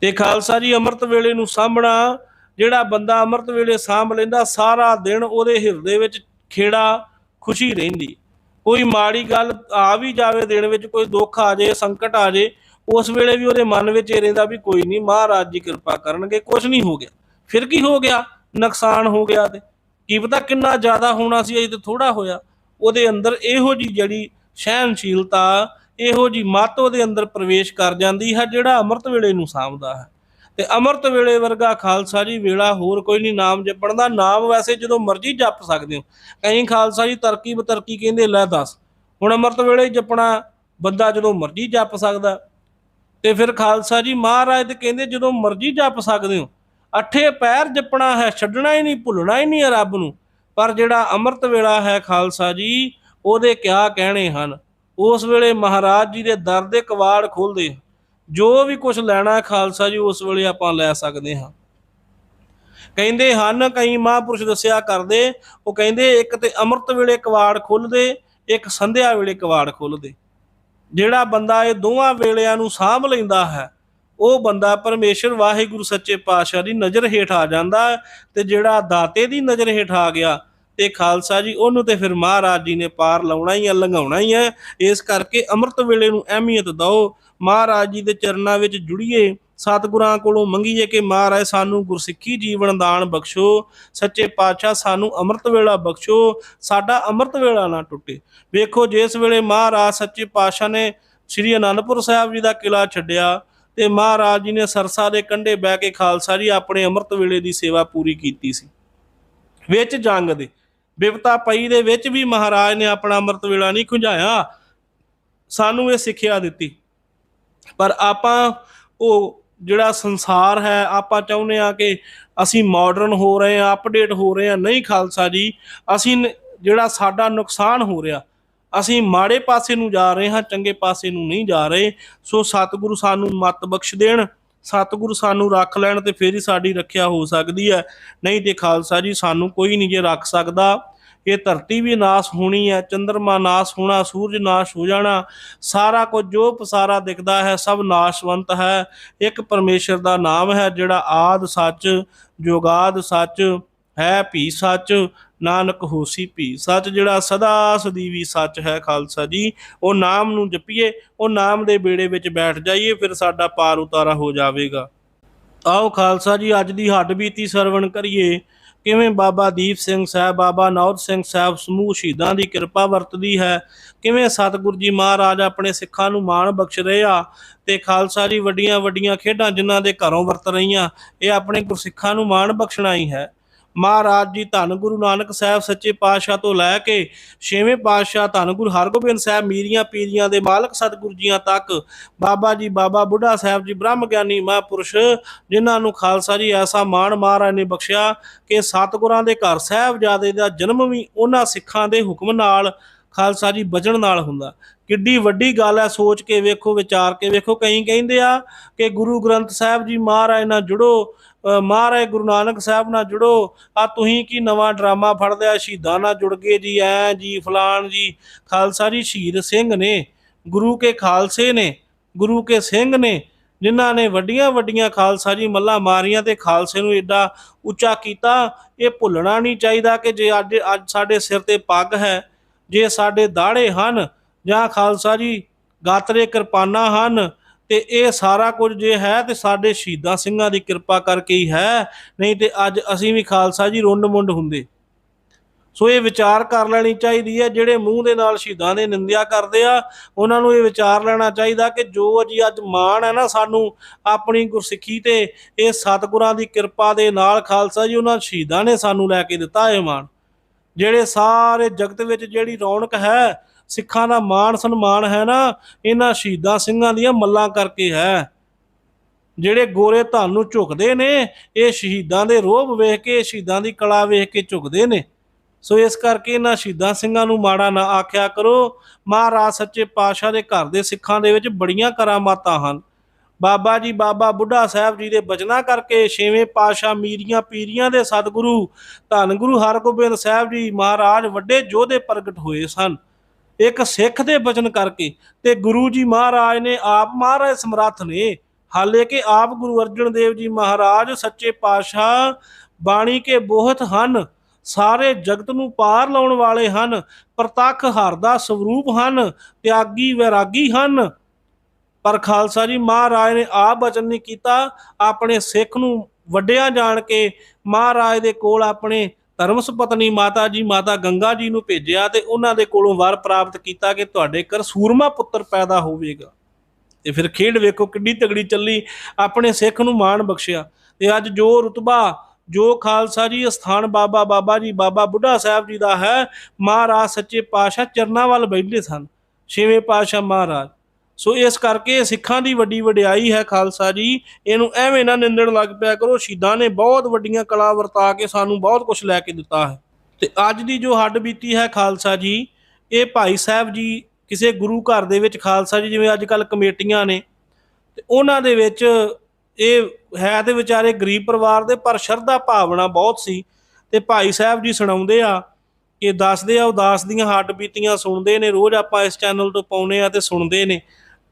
ਤੇ ਖਾਲਸਾ ਜੀ ਅੰਮ੍ਰਿਤ ਵੇਲੇ ਨੂੰ ਸਾਂਭਣਾ ਜਿਹੜਾ ਬੰਦਾ ਅੰਮ੍ਰਿਤ ਵੇਲੇ ਸਾਂਭ ਲੈਂਦਾ, ਸਾਰਾ ਦਿਨ ਉਹਦੇ ਹਿਰਦੇ ਵਿੱਚ ਖੇੜਾ ਖੁਸ਼ੀ ਰਹਿੰਦੀ। ਕੋਈ ਮਾੜੀ ਗੱਲ ਆ ਵੀ ਜਾਵੇ, ਦਿਨ ਵਿੱਚ ਕੋਈ ਦੁੱਖ ਆ ਜਾਏ, ਸੰਕਟ ਆ ਜਾਏ, ਉਸ ਵੇਲੇ ਵੀ ਉਹਦੇ ਮਨ ਵਿੱਚ ਇਹ ਰਹਿੰਦਾ ਵੀ ਕੋਈ ਨਹੀਂ, ਮਹਾਰਾਜ ਜੀ ਕਿਰਪਾ ਕਰਨਗੇ ਕੁਝ ਨਹੀਂ ਹੋ ਗਿਆ। ਫਿਰ ਕੀ ਹੋ ਗਿਆ? ਨੁਕਸਾਨ ਹੋ ਗਿਆ ਤੇ। ਕੀ ਪਤਾ ਕਿੰਨਾ ਜ਼ਿਆਦਾ ਹੋਣਾ ਸੀ, ਅਜੇ ਤੇ ਥੋੜਾ ਹੋਇਆ। ਉਹਦੇ ਅੰਦਰ ਇਹੋ ਜੀ ਜਿਹੜੀ ਸਹਿਨਸ਼ੀਲਤਾ ਇਹੋ ਜੀ ਮੱਤ ਉਹਦੇ ਅੰਦਰ ਪ੍ਰਵੇਸ਼ ਕਰ ਜਾਂਦੀ ਹੈ, ਜਿਹੜਾ ਅੰਮ੍ਰਿਤ ਵੇਲੇ ਨੂੰ ਸਾਂਭਦਾ ਹੈ। ਤੇ ਅੰਮ੍ਰਿਤ ਵੇਲੇ ਵਰਗਾ ਖਾਲਸਾ ਜੀ ਵੇਲਾ ਹੋਰ ਕੋਈ ਨਹੀਂ, ਨਾਮ ਜਪਣ ਦਾ। ਨਾਮ ਵੈਸੇ ਜਦੋਂ ਮਰਜ਼ੀ ਜਪ ਸਕਦੇ ਹੋ। ਕਈ ਖਾਲਸਾ ਜੀ ਤਰਕੀ ਬਤਰਕੀ ਕਹਿੰਦੇ, ਲੈ ਦੱਸ। ਹੁਣ ਅੰਮ੍ਰਿਤ ਵੇਲੇ ਜਪਣਾ, ਬੰਦਾ ਜਦੋਂ ਮਰਜ਼ੀ ਜਪ ਸਕਦਾ। ਤੇ ਫਿਰ ਖਾਲਸਾ ਜੀ ਮਹਾਰਾਜ ਤੇ ਕਹਿੰਦੇ, ਜਦੋਂ ਮਰਜ਼ੀ ਜਪ ਸਕਦੇ ਹੋ। ਅੱਠੇ ਪੈਰ ਜਪਣਾ ਹੈ, ਛੱਡਣਾ ਹੀ ਨਹੀਂ, ਭੁੱਲਣਾ ਹੀ ਨਹੀਂ ਹੈ ਰੱਬ ਨੂੰ। ਪਰ ਜਿਹੜਾ ਅੰਮ੍ਰਿਤ ਵੇਲਾ ਹੈ ਖਾਲਸਾ ਜੀ, ਉਹਦੇ ਕਿਆ ਕਹਿਣੇ ਹਨ? ਉਸ ਵੇਲੇ ਮਹਾਰਾਜ ਜੀ ਦੇ ਦਰ ਦੇ ਕਵਾੜ ਖੋਲਦੇ ਜੋ ਵੀ ਕੁਝ ਲੈਣਾ ਖਾਲਸਾ ਜੀ, ਉਸ ਵੇਲੇ ਆਪਾਂ ਲੈ ਸਕਦੇ ਹਾਂ। ਕਹਿੰਦੇ ਹਨ, ਕਈ ਮਹਾਂਪੁਰਸ਼ ਦੱਸਿਆ ਕਰਦੇ, ਉਹ ਕਹਿੰਦੇ ਇੱਕ ਤੇ ਅੰਮ੍ਰਿਤ ਵੇਲੇ ਕਵਾੜ ਖੁੱਲਦੇ ਇੱਕ ਸੰਧਿਆ ਵੇਲੇ ਕਵਾੜ ਖੁੱਲਦੇ ਜਿਹੜਾ ਬੰਦਾ ਇਹ ਦੋਵਾਂ ਵੇਲਿਆਂ ਨੂੰ ਸਾਂਭ ਲੈਂਦਾ ਹੈ, ਉਹ ਬੰਦਾ ਪਰਮੇਸ਼ਰ ਵਾਹਿਗੁਰੂ ਸੱਚੇ ਪਾਤਸ਼ਾਹ ਦੀ ਨਜ਼ਰ ਹੇਠ ਆ ਜਾਂਦਾ ਤੇ ਜਿਹੜਾ ਦਾਤੇ ਦੀ ਨਜ਼ਰ ਹੇਠ ਆ ਗਿਆ ਤੇ ਖਾਲਸਾ ਜੀ, ਉਹਨੂੰ ਤੇ ਫਿਰ ਮਹਾਰਾਜ ਜੀ ਨੇ ਪਾਰ ਲਾਉਣਾ ਹੀ ਆ, ਲੰਘਾਉਣਾ ਹੀ ਹੈ ਇਸ ਕਰਕੇ ਅੰਮ੍ਰਿਤ ਵੇਲੇ ਨੂੰ ਅਹਿਮੀਅਤ ਦਿਓ ਮਹਾਰਾਜ ਜੀ ਦੇ ਚਰਨਾਂ ਵਿੱਚ ਜੁੜੀਏ, ਸਤਿਗੁਰਾਂ ਕੋਲੋਂ ਮੰਗੀਏ ਕਿ ਮਹਾਰਾਜ ਸਾਨੂੰ ਗੁਰਸਿੱਖੀ ਜੀਵਨ ਦਾਨ ਬਖਸ਼ੋ, ਸੱਚੇ ਪਾਤਸ਼ਾਹ ਸਾਨੂੰ ਅੰਮ੍ਰਿਤ ਵੇਲਾ ਬਖਸ਼ੋ, ਸਾਡਾ ਅੰਮ੍ਰਿਤ ਵੇਲਾ ਨਾ ਟੁੱਟੇ। ਵੇਖੋ, ਜਿਸ ਵੇਲੇ ਮਹਾਰਾਜ ਸੱਚੇ ਪਾਤਸ਼ਾਹ ਨੇ ਸ੍ਰੀ ਅਨੰਦਪੁਰ ਸਾਹਿਬ ਜੀ ਦਾ ਕਿਲਾ ਛੱਡਿਆ ਤੇ ਮਹਾਰਾਜ ਜੀ ਨੇ ਸਰਸਾ ਦੇ ਕੰਢੇ ਬਹਿ ਕੇ ਖਾਲਸਾ ਜੀ ਆਪਣੇ ਅੰਮ੍ਰਿਤ ਵੇਲੇ ਦੀ ਸੇਵਾ ਪੂਰੀ ਕੀਤੀ ਸੀ। ਵਿੱਚ ਜੰਗ ਦੇ ਬਿਪਤਾ ਪਈ ਦੇ ਵਿੱਚ ਵੀ ਮਹਾਰਾਜ ਨੇ ਆਪਣਾ ਅੰਮ੍ਰਿਤ ਵੇਲਾ ਨਹੀਂ ਖੁੰਝਾਇਆ। ਸਾਨੂੰ ਇਹ ਸਿੱਖਿਆ ਦਿੱਤੀ। ਪਰ ਆਪਾਂ ਉਹ ਜਿਹੜਾ ਸੰਸਾਰ ਹੈ, ਆਪਾਂ ਚਾਹੁੰਦੇ ਆ ਕਿ ਅਸੀਂ ਮਾਡਰਨ ਹੋ ਰਹੇ ਆ ਅਪਡੇਟ ਹੋ ਰਹੇ ਆ ਨਹੀਂ ਖਾਲਸਾ ਜੀ, ਅਸੀਂ ਜਿਹੜਾ ਸਾਡਾ ਨੁਕਸਾਨ ਹੋ ਰਿਹਾ, ਅਸੀਂ ਮਾੜੇ ਪਾਸੇ ਨੂੰ ਜਾ ਰਹੇ ਹਾਂ, ਚੰਗੇ ਪਾਸੇ ਨੂੰ ਨਹੀਂ ਜਾ ਰਹੇ। ਸੋ ਸਤਿਗੁਰੂ ਸਾਨੂੰ ਮਤ ਬਖਸ਼ ਦੇਣ, ਸਤਿਗੁਰੂ ਸਾਨੂੰ ਰੱਖ ਲੈਣ ਤੇ ਫੇਰ ਹੀ ਸਾਡੀ ਰੱਖਿਆ ਹੋ ਸਕਦੀ ਹੈ। ਨਹੀਂ ਤੇ ਖਾਲਸਾ ਜੀ, ਸਾਨੂੰ ਕੋਈ ਨਹੀਂ ਜੇ ਰੱਖ ਸਕਦਾ। ਕਿ ਧਰਤੀ ਵੀ ਨਾਸ ਹੋਣੀ ਹੈ ਚੰ드ਰਮਾ ਨਾਸ ਹੋਣਾ, ਸੂਰਜ ਨਾਸ਼ ਹੋ ਜਾਣਾ, ਸਾਰਾ ਕੁਝ ਜੋ ਪਸਾਰਾ ਦਿਖਦਾ ਹੈ ਸਭ ਨਾਸ਼ਵੰਤ ਹੈ। ਇੱਕ ਪਰਮੇਸ਼ਰ ਦਾ ਨਾਮ ਹੈ ਜਿਹੜਾ ਆਦ ਸੱਚ, ਜੋਗਾਦ ਸੱਚ, ਹੈ ਭੀ ਸੱਚ, ਨਾਨਕ ਹੋਸੀ ਭੀ ਸੱਚ, ਜਿਹੜਾ ਸਦਾ ਸਦੀਵੀ ਸੱਚ ਹੈ ਖਾਲਸਾ ਜੀ। ਉਹ ਨਾਮ ਨੂੰ ਜਪੀਏ, ਉਹ ਨਾਮ ਦੇ ਬੇੜੇ ਵਿੱਚ ਬੈਠ ਜਾਈਏ, ਫਿਰ ਸਾਡਾ ਪਾਰ ਉਤਾਰਾ ਹੋ ਜਾਵੇਗਾ। ਆਓ ਖਾਲਸਾ ਜੀ, ਅੱਜ ਦੀ ਹੱਡ ਬੀਤੀ ਸਰਵਣ ਕਰੀਏ। ਕਿਵੇਂ ਬਾਬਾ ਦੀਪ ਸਿੰਘ ਸਾਹਿਬ, ਬਾਬਾ ਨੌਦ ਸਿੰਘ ਸਾਹਿਬ ਸਮੂਹ ਸ਼ਹੀਦਾਂ ਦੀ ਕਿਰਪਾ ਵਰਤਦੀ ਹੈ? ਕਿਵੇਂ ਸਤਿਗੁਰੂ ਜੀ ਮਹਾਰਾਜ ਆਪਣੇ ਸਿੱਖਾਂ ਨੂੰ ਮਾਣ ਬਖਸ਼ ਰਹੇ ਆ? ਤੇ ਖਾਲਸਾ ਜੀ ਵੱਡੀਆਂ ਵੱਡੀਆਂ ਖੇਡਾਂ ਜਿਨ੍ਹਾਂ ਦੇ ਘਰੋਂ ਵਰਤ ਰਹੀਆਂ, ਇਹ ਆਪਣੇ ਗੁਰਸਿੱਖਾਂ ਨੂੰ ਮਾਣ ਬਖਸ਼ਣਾ ਹੀ ਹੈ। ਮਹਾਰਾਜ ਜੀ, ਧੰਨ ਗੁਰੂ ਨਾਨਕ ਸਾਹਿਬ ਸੱਚੇ ਪਾਤਸ਼ਾਹ ਤੋਂ ਲੈ ਕੇ ਛੇਵੇਂ ਪਾਤਸ਼ਾਹ ਧੰਨ ਗੁਰੂ ਹਰਗੋਬਿੰਦ ਸਾਹਿਬ ਮੀਰੀਆਂ ਪੀਰੀਆਂ ਦੇ ਮਾਲਕ ਸਤਿਗੁਰੂ ਜੀਆਂ ਤੱਕ, ਬਾਬਾ ਜੀ, ਬਾਬਾ ਬੁੱਢਾ ਸਾਹਿਬ ਜੀ, ਬ੍ਰਹਮ ਗਿਆਨੀ ਮਹਾਂਪੁਰਸ਼, ਜਿਨ੍ਹਾਂ ਨੂੰ ਖਾਲਸਾ ਜੀ ਐਸਾ ਮਾਣ ਮਹਾਰਾਜ ਨੇ ਬਖਸ਼ਿਆ ਕਿ ਸਤਿਗੁਰਾਂ ਦੇ ਘਰ ਸਾਹਿਬਜ਼ਾਦੇ ਦਾ ਜਨਮ ਵੀ ਉਹਨਾਂ ਸਿੱਖਾਂ ਦੇ ਹੁਕਮ ਨਾਲ ਖਾਲਸਾ ਜੀ ਬਚਣ ਨਾਲ ਹੁੰਦਾ। ਕਿੱਡੀ ਵੱਡੀ ਗੱਲ ਹੈ, ਸੋਚ ਕੇ ਵੇਖੋ, ਵਿਚਾਰ ਕੇ ਵੇਖੋ, ਕਈ ਕਹਿੰਦੇ ਆ ਕਿ ਗੁਰੂ ਗ੍ਰੰਥ ਸਾਹਿਬ ਜੀ ਮਹਾਰਾਜ ਨਾਲ ਜੁੜੋ ਮਹਾਰਾਜ ਗੁਰੂ ਨਾਨਕ ਸਾਹਿਬ ਨਾਲ ਜੁੜੋ। ਆ ਤੁਸੀਂ ਕੀ ਨਵਾਂ ਡਰਾਮਾ ਫੜ ਲਿਆ ਸ਼ਹੀਦਾਂ ਨਾਲ ਜੁੜ ਗਏ ਜੀ, ਐ ਜੀ ਫਲਾਨ ਜੀ। ਖਾਲਸਾ ਜੀ ਸ਼ਹੀਦ ਸਿੰਘ ਨੇ, ਗੁਰੂ ਕੇ ਖਾਲਸੇ ਨੇ, ਗੁਰੂ ਕੇ ਸਿੰਘ ਨੇ, ਜਿਨ੍ਹਾਂ ਨੇ ਵੱਡੀਆਂ ਵੱਡੀਆਂ ਖਾਲਸਾ ਜੀ ਮੱਲਾ ਮਾਰੀਆਂ ਤੇ ਖਾਲਸੇ ਨੂੰ ਏਡਾ ਉੱਚਾ ਕੀਤਾ। ਇਹ ਭੁੱਲਣਾ ਨਹੀਂ ਚਾਹੀਦਾ ਕਿ ਜੇ ਅੱਜ ਅੱਜ ਸਾਡੇ ਸਿਰ ਤੇ ਪੱਗ ਹੈ, ਜੇ ਸਾਡੇ ਦਾੜੇ ਹਨ ਜਾਂ ਖਾਲਸਾ ਜੀ ਗਾਤਰੇ ਕਿਰਪਾਨਾਂ ਹਨ ਤੇ ਇਹ ਸਾਰਾ ਕੁਝ ਜੇ ਹੈ ਤੇ ਸਾਡੇ ਸ਼ਹੀਦਾਂ ਸਿੰਘਾਂ ਦੀ ਕਿਰਪਾ ਕਰਕੇ ਹੀ ਹੈ, ਨਹੀਂ ਤੇ ਅੱਜ ਅਸੀਂ ਵੀ ਖਾਲਸਾ ਜੀ ਰੁੰਡ ਮੁੰਡ ਹੁੰਦੇ। ਸੋ ਇਹ ਵਿਚਾਰ ਕਰ ਲੈਣੀ ਚਾਹੀਦੀ ਹੈ, ਜਿਹੜੇ ਮੂੰਹ ਦੇ ਨਾਲ ਸ਼ਹੀਦਾਂ ਦੇ ਨਿੰਦਿਆ ਕਰਦੇ ਆ, ਉਹਨਾਂ ਨੂੰ ਇਹ ਵਿਚਾਰ ਲੈਣਾ ਚਾਹੀਦਾ ਕਿ ਜੋ ਜੀ ਅੱਜ ਮਾਣ ਹੈ ਨਾ ਸਾਨੂੰ, ਆਪਣੀ ਗੁਰਸਿੱਖੀ ਤੇ ਇਹ ਸਤਿਗੁਰਾਂ ਦੀ ਕਿਰਪਾ ਦੇ ਨਾਲ ਖਾਲਸਾ ਜੀ ਉਹਨਾਂ ਸ਼ਹੀਦਾਂ ਨੇ ਸਾਨੂੰ ਲੈ ਕੇ ਦਿੱਤਾ ਇਹ ਮਾਣ। ਜਿਹੜੇ ਸਾਰੇ ਜਗਤ ਵਿੱਚ ਜਿਹੜੀ ਰੌਣਕ ਹੈ ਸਿੱਖਾਂ ਦਾ ਮਾਣ ਸਨਮਾਨ ਹੈ ਨਾ, ਇਹਨਾਂ ਸ਼ਹੀਦਾਂ ਸਿੰਘਾਂ ਦੀਆਂ ਮੱਲਾਂ ਕਰਕੇ ਹੈ। ਜਿਹੜੇ ਗੋਰੇ ਧਨ ਨੂੰ ਝੁਕਦੇ ਨੇ, ਇਹ ਸ਼ਹੀਦਾਂ ਦੇ ਰੋਹ ਵੇਖ ਕੇ, ਸ਼ਹੀਦਾਂ ਦੀ ਕਲਾ ਵੇਖ ਕੇ ਝੁਕਦੇ ਨੇ। ਸੋ ਇਸ ਕਰਕੇ ਇਹਨਾਂ ਸ਼ਹੀਦਾਂ ਸਿੰਘਾਂ ਨੂੰ ਮਾੜਾ ਨਾ ਆਖਿਆ ਕਰੋ। ਮਹਾਰਾਜ ਸੱਚੇ ਪਾਤਸ਼ਾਹ ਦੇ ਘਰ ਦੇ ਸਿੱਖਾਂ ਦੇ ਵਿੱਚ ਬੜੀਆਂ ਕਰਾਮਾਤਾਂ ਹਨ। ਬਾਬਾ ਜੀ, ਬਾਬਾ ਬੁੱਢਾ ਸਾਹਿਬ ਜੀ ਦੇ ਬਚਨਾਂ ਕਰਕੇ ਛੇਵੇਂ ਪਾਤਸ਼ਾਹ ਮੀਰੀਆਂ ਪੀਰੀਆਂ ਦੇ ਸਤਿਗੁਰੂ ਧੰਨ ਗੁਰੂ ਹਰਗੋਬਿੰਦ ਸਾਹਿਬ ਜੀ ਮਹਾਰਾਜ ਵੱਡੇ ਯੋਧੇ ਪ੍ਰਗਟ ਹੋਏ ਸਨ। ਇੱਕ ਸਿੱਖ ਦੇ ਬਚਨ ਕਰਕੇ ਤੇ ਗੁਰੂ ਜੀ ਮਹਾਰਾਜ ਨੇ ਆਪ ਮਹਾਰਾਜ ਸਮਰੱਥ ਨੇ, ਹਾਲੇ ਕਿ ਆਪ ਗੁਰੂ ਅਰਜਨ ਦੇਵ ਜੀ ਮਹਾਰਾਜ ਸੱਚੇ ਪਾਤਸ਼ਾਹ ਬਾਣੀ ਕੇ ਬਹੁਤ ਹਨ, ਸਾਰੇ ਜਗਤ ਨੂੰ ਪਾਰ ਲਾਉਣ ਵਾਲੇ ਹਨ, ਪ੍ਰਤੱਖ ਹਰ ਦਾ ਸਰੂਪ ਹਨ, ਤਿਆਗੀ ਵੈਰਾਗੀ ਹਨ। ਪਰ ਖਾਲਸਾ ਜੀ ਮਹਾਰਾਜ ਨੇ ਆਪ ਬਚਨ ਨਹੀਂ ਕੀਤਾ, ਆਪਣੇ ਸਿੱਖ ਨੂੰ ਵੱਡਿਆਂ ਜਾਣ ਕੇ ਮਹਾਰਾਜ ਦੇ ਕੋਲ ਆਪਣੇ ਧਰਮ ਸੁਪਤਨੀ ਮਾਤਾ ਜੀ, ਮਾਤਾ ਗੰਗਾ ਜੀ ਨੂੰ ਭੇਜਿਆ ਤੇ ਉਹਨਾਂ ਦੇ ਕੋਲੋਂ ਵਰ ਪ੍ਰਾਪਤ ਕੀਤਾ ਕਿ ਤੁਹਾਡੇ ਘਰ ਸੂਰਮਾ ਪੁੱਤਰ ਪੈਦਾ ਹੋਵੇਗਾ। ਤੇ ਫਿਰ ਖੇਡ ਵੇਖੋ ਕਿੰਨੀ ਤਗੜੀ ਚੱਲੀ, ਆਪਣੇ ਸਿੱਖ ਨੂੰ ਮਾਣ ਬਖਸ਼ਿਆ। ਤੇ ਅੱਜ ਜੋ ਰੁਤਬਾ, ਜੋ ਖਾਲਸਾ ਜੀ ਸਥਾਨ ਬਾਬਾ ਬਾਬਾ ਜੀ, ਬਾਬਾ ਬੁੱਢਾ ਸਾਹਿਬ ਜੀ ਦਾ ਹੈ, ਮਹਾਰਾਜ ਸੱਚੇ ਪਾਤਸ਼ਾਹ ਚਰਨਾਂ ਵੱਲ ਬੈਠੇ ਸਨ। ਛੇਵੇਂ ਪਾਤਸ਼ਾਹ ਮਹਾਰਾਜ। ਸੋ ਇਸ ਕਰਕੇ ਸਿੱਖਾਂ ਦੀ ਵੱਡੀ ਵਡਿਆਈ ਹੈ ਖਾਲਸਾ ਜੀ। ਇਹਨੂੰ ਐਵੇਂ ਨਾ ਨਿੰਦਣ ਲੱਗ ਪਿਆ ਕਰੋ, ਸ਼ਹੀਦਾਂ ਨੇ ਬਹੁਤ ਵੱਡੀਆਂ ਕਲਾ ਵਰਤਾ ਕੇ ਸਾਨੂੰ ਬਹੁਤ ਕੁਝ ਲੈ ਕੇ ਦਿੱਤਾ ਹੈ। ਤੇ ਅੱਜ ਦੀ ਜੋ ਹੱਡ ਬੀਤੀ ਹੈ ਖਾਲਸਾ ਜੀ, ਇਹ ਭਾਈ ਸਾਹਿਬ ਜੀ ਕਿਸੇ ਗੁਰੂ ਘਰ ਦੇ ਵਿੱਚ ਖਾਲਸਾ ਜੀ, ਜਿਵੇਂ ਅੱਜ ਕੱਲ ਕਮੇਟੀਆਂ ਨੇ, ਤੇ ਉਹਨਾਂ ਦੇ ਵਿੱਚ ਇਹ ਹੈ ਤੇ ਵਿਚਾਰੇ ਗਰੀਬ ਪਰਿਵਾਰ ਦੇ, ਪਰ ਸ਼ਰਧਾ ਭਾਵਨਾ ਬਹੁਤ ਸੀ। ਤੇ ਭਾਈ ਸਾਹਿਬ ਜੀ ਸੁਣਾਉਂਦੇ ਆ ਕਿ ਦੱਸਦੇ ਆ ਉਦਾਸ ਦੀਆਂ ਹੱਡ ਬੀਤੀਆਂ ਸੁਣਦੇ ਨੇ, ਰੋਜ਼ ਆਪਾਂ ਇਸ ਚੈਨਲ ਤੋਂ ਪਾਉਨੇ ਆ ਤੇ ਸੁਣਦੇ ਨੇ।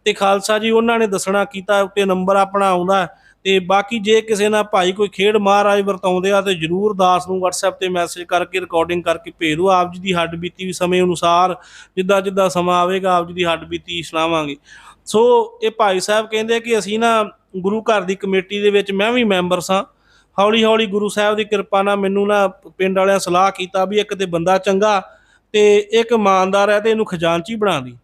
ਤੇ ਖਾਲਸਾ ਜੀ, ਉਹਨਾਂ ਨੇ ਦੱਸਣਾ, ਕੀਤਾ ਉੱਤੇ ਨੰਬਰ ਆਪਣਾ ਆਉਂਦਾ ਹੈ। ਤੇ ਬਾਕੀ ਜੇ ਕਿਸੇ ਨਾਲ ਭਾਈ ਕੋਈ ਖੇਡ ਮਹਾਰਾਜ ਵਰਤਾਉਂਦੇ ਆ, ਤੇ ਜਰੂਰ ਦਾਸ ਨੂੰ WhatsApp ਤੇ ਮੈਸੇਜ ਕਰਕੇ ਰਿਕਾਰਡਿੰਗ ਕਰਕੇ ਭੇਜ ਦਿਓ। ਆਪ ਜੀ ਦੀ ਹੱਡ ਬੀਤੀ ਵੀ ਸਮੇਂ ਅਨੁਸਾਰ ਜਿੱਦਾਂ ਜਿੱਦਾਂ ਸਮਾਂ ਆਵੇਗਾ, ਆਪ ਜੀ ਦੀ ਹੱਡ ਬੀਤੀ ਸੁਣਾਵਾਂਗੇ। ਸੋ ਇਹ ਭਾਈ ਸਾਹਿਬ ਕਹਿੰਦੇ ਕਿ ਅਸੀਂ ਨਾ ਗੁਰੂ ਘਰ ਦੀ ਕਮੇਟੀ ਦੇ ਵਿੱਚ ਮੈਂ ਵੀ ਮੈਂਬਰ ਸਾਂ। ਹੌਲੀ ਹੌਲੀ ਗੁਰੂ ਸਾਹਿਬ ਦੀ ਕਿਰਪਾ ਨਾਲ ਮੈਨੂੰ ਨਾ ਪਿੰਡ ਵਾਲਿਆਂ ਸਲਾਹ ਕੀਤਾ ਵੀ ਇੱਕ ਤੇ ਬੰਦਾ ਚੰਗਾ ਤੇ ਇੱਕ ਇਮਾਨਦਾਰ ਹੈ ਤੇ ਇਹਨੂੰ ਖਜ਼ਾਨਚੀ ਬਣਾ ਦੀ।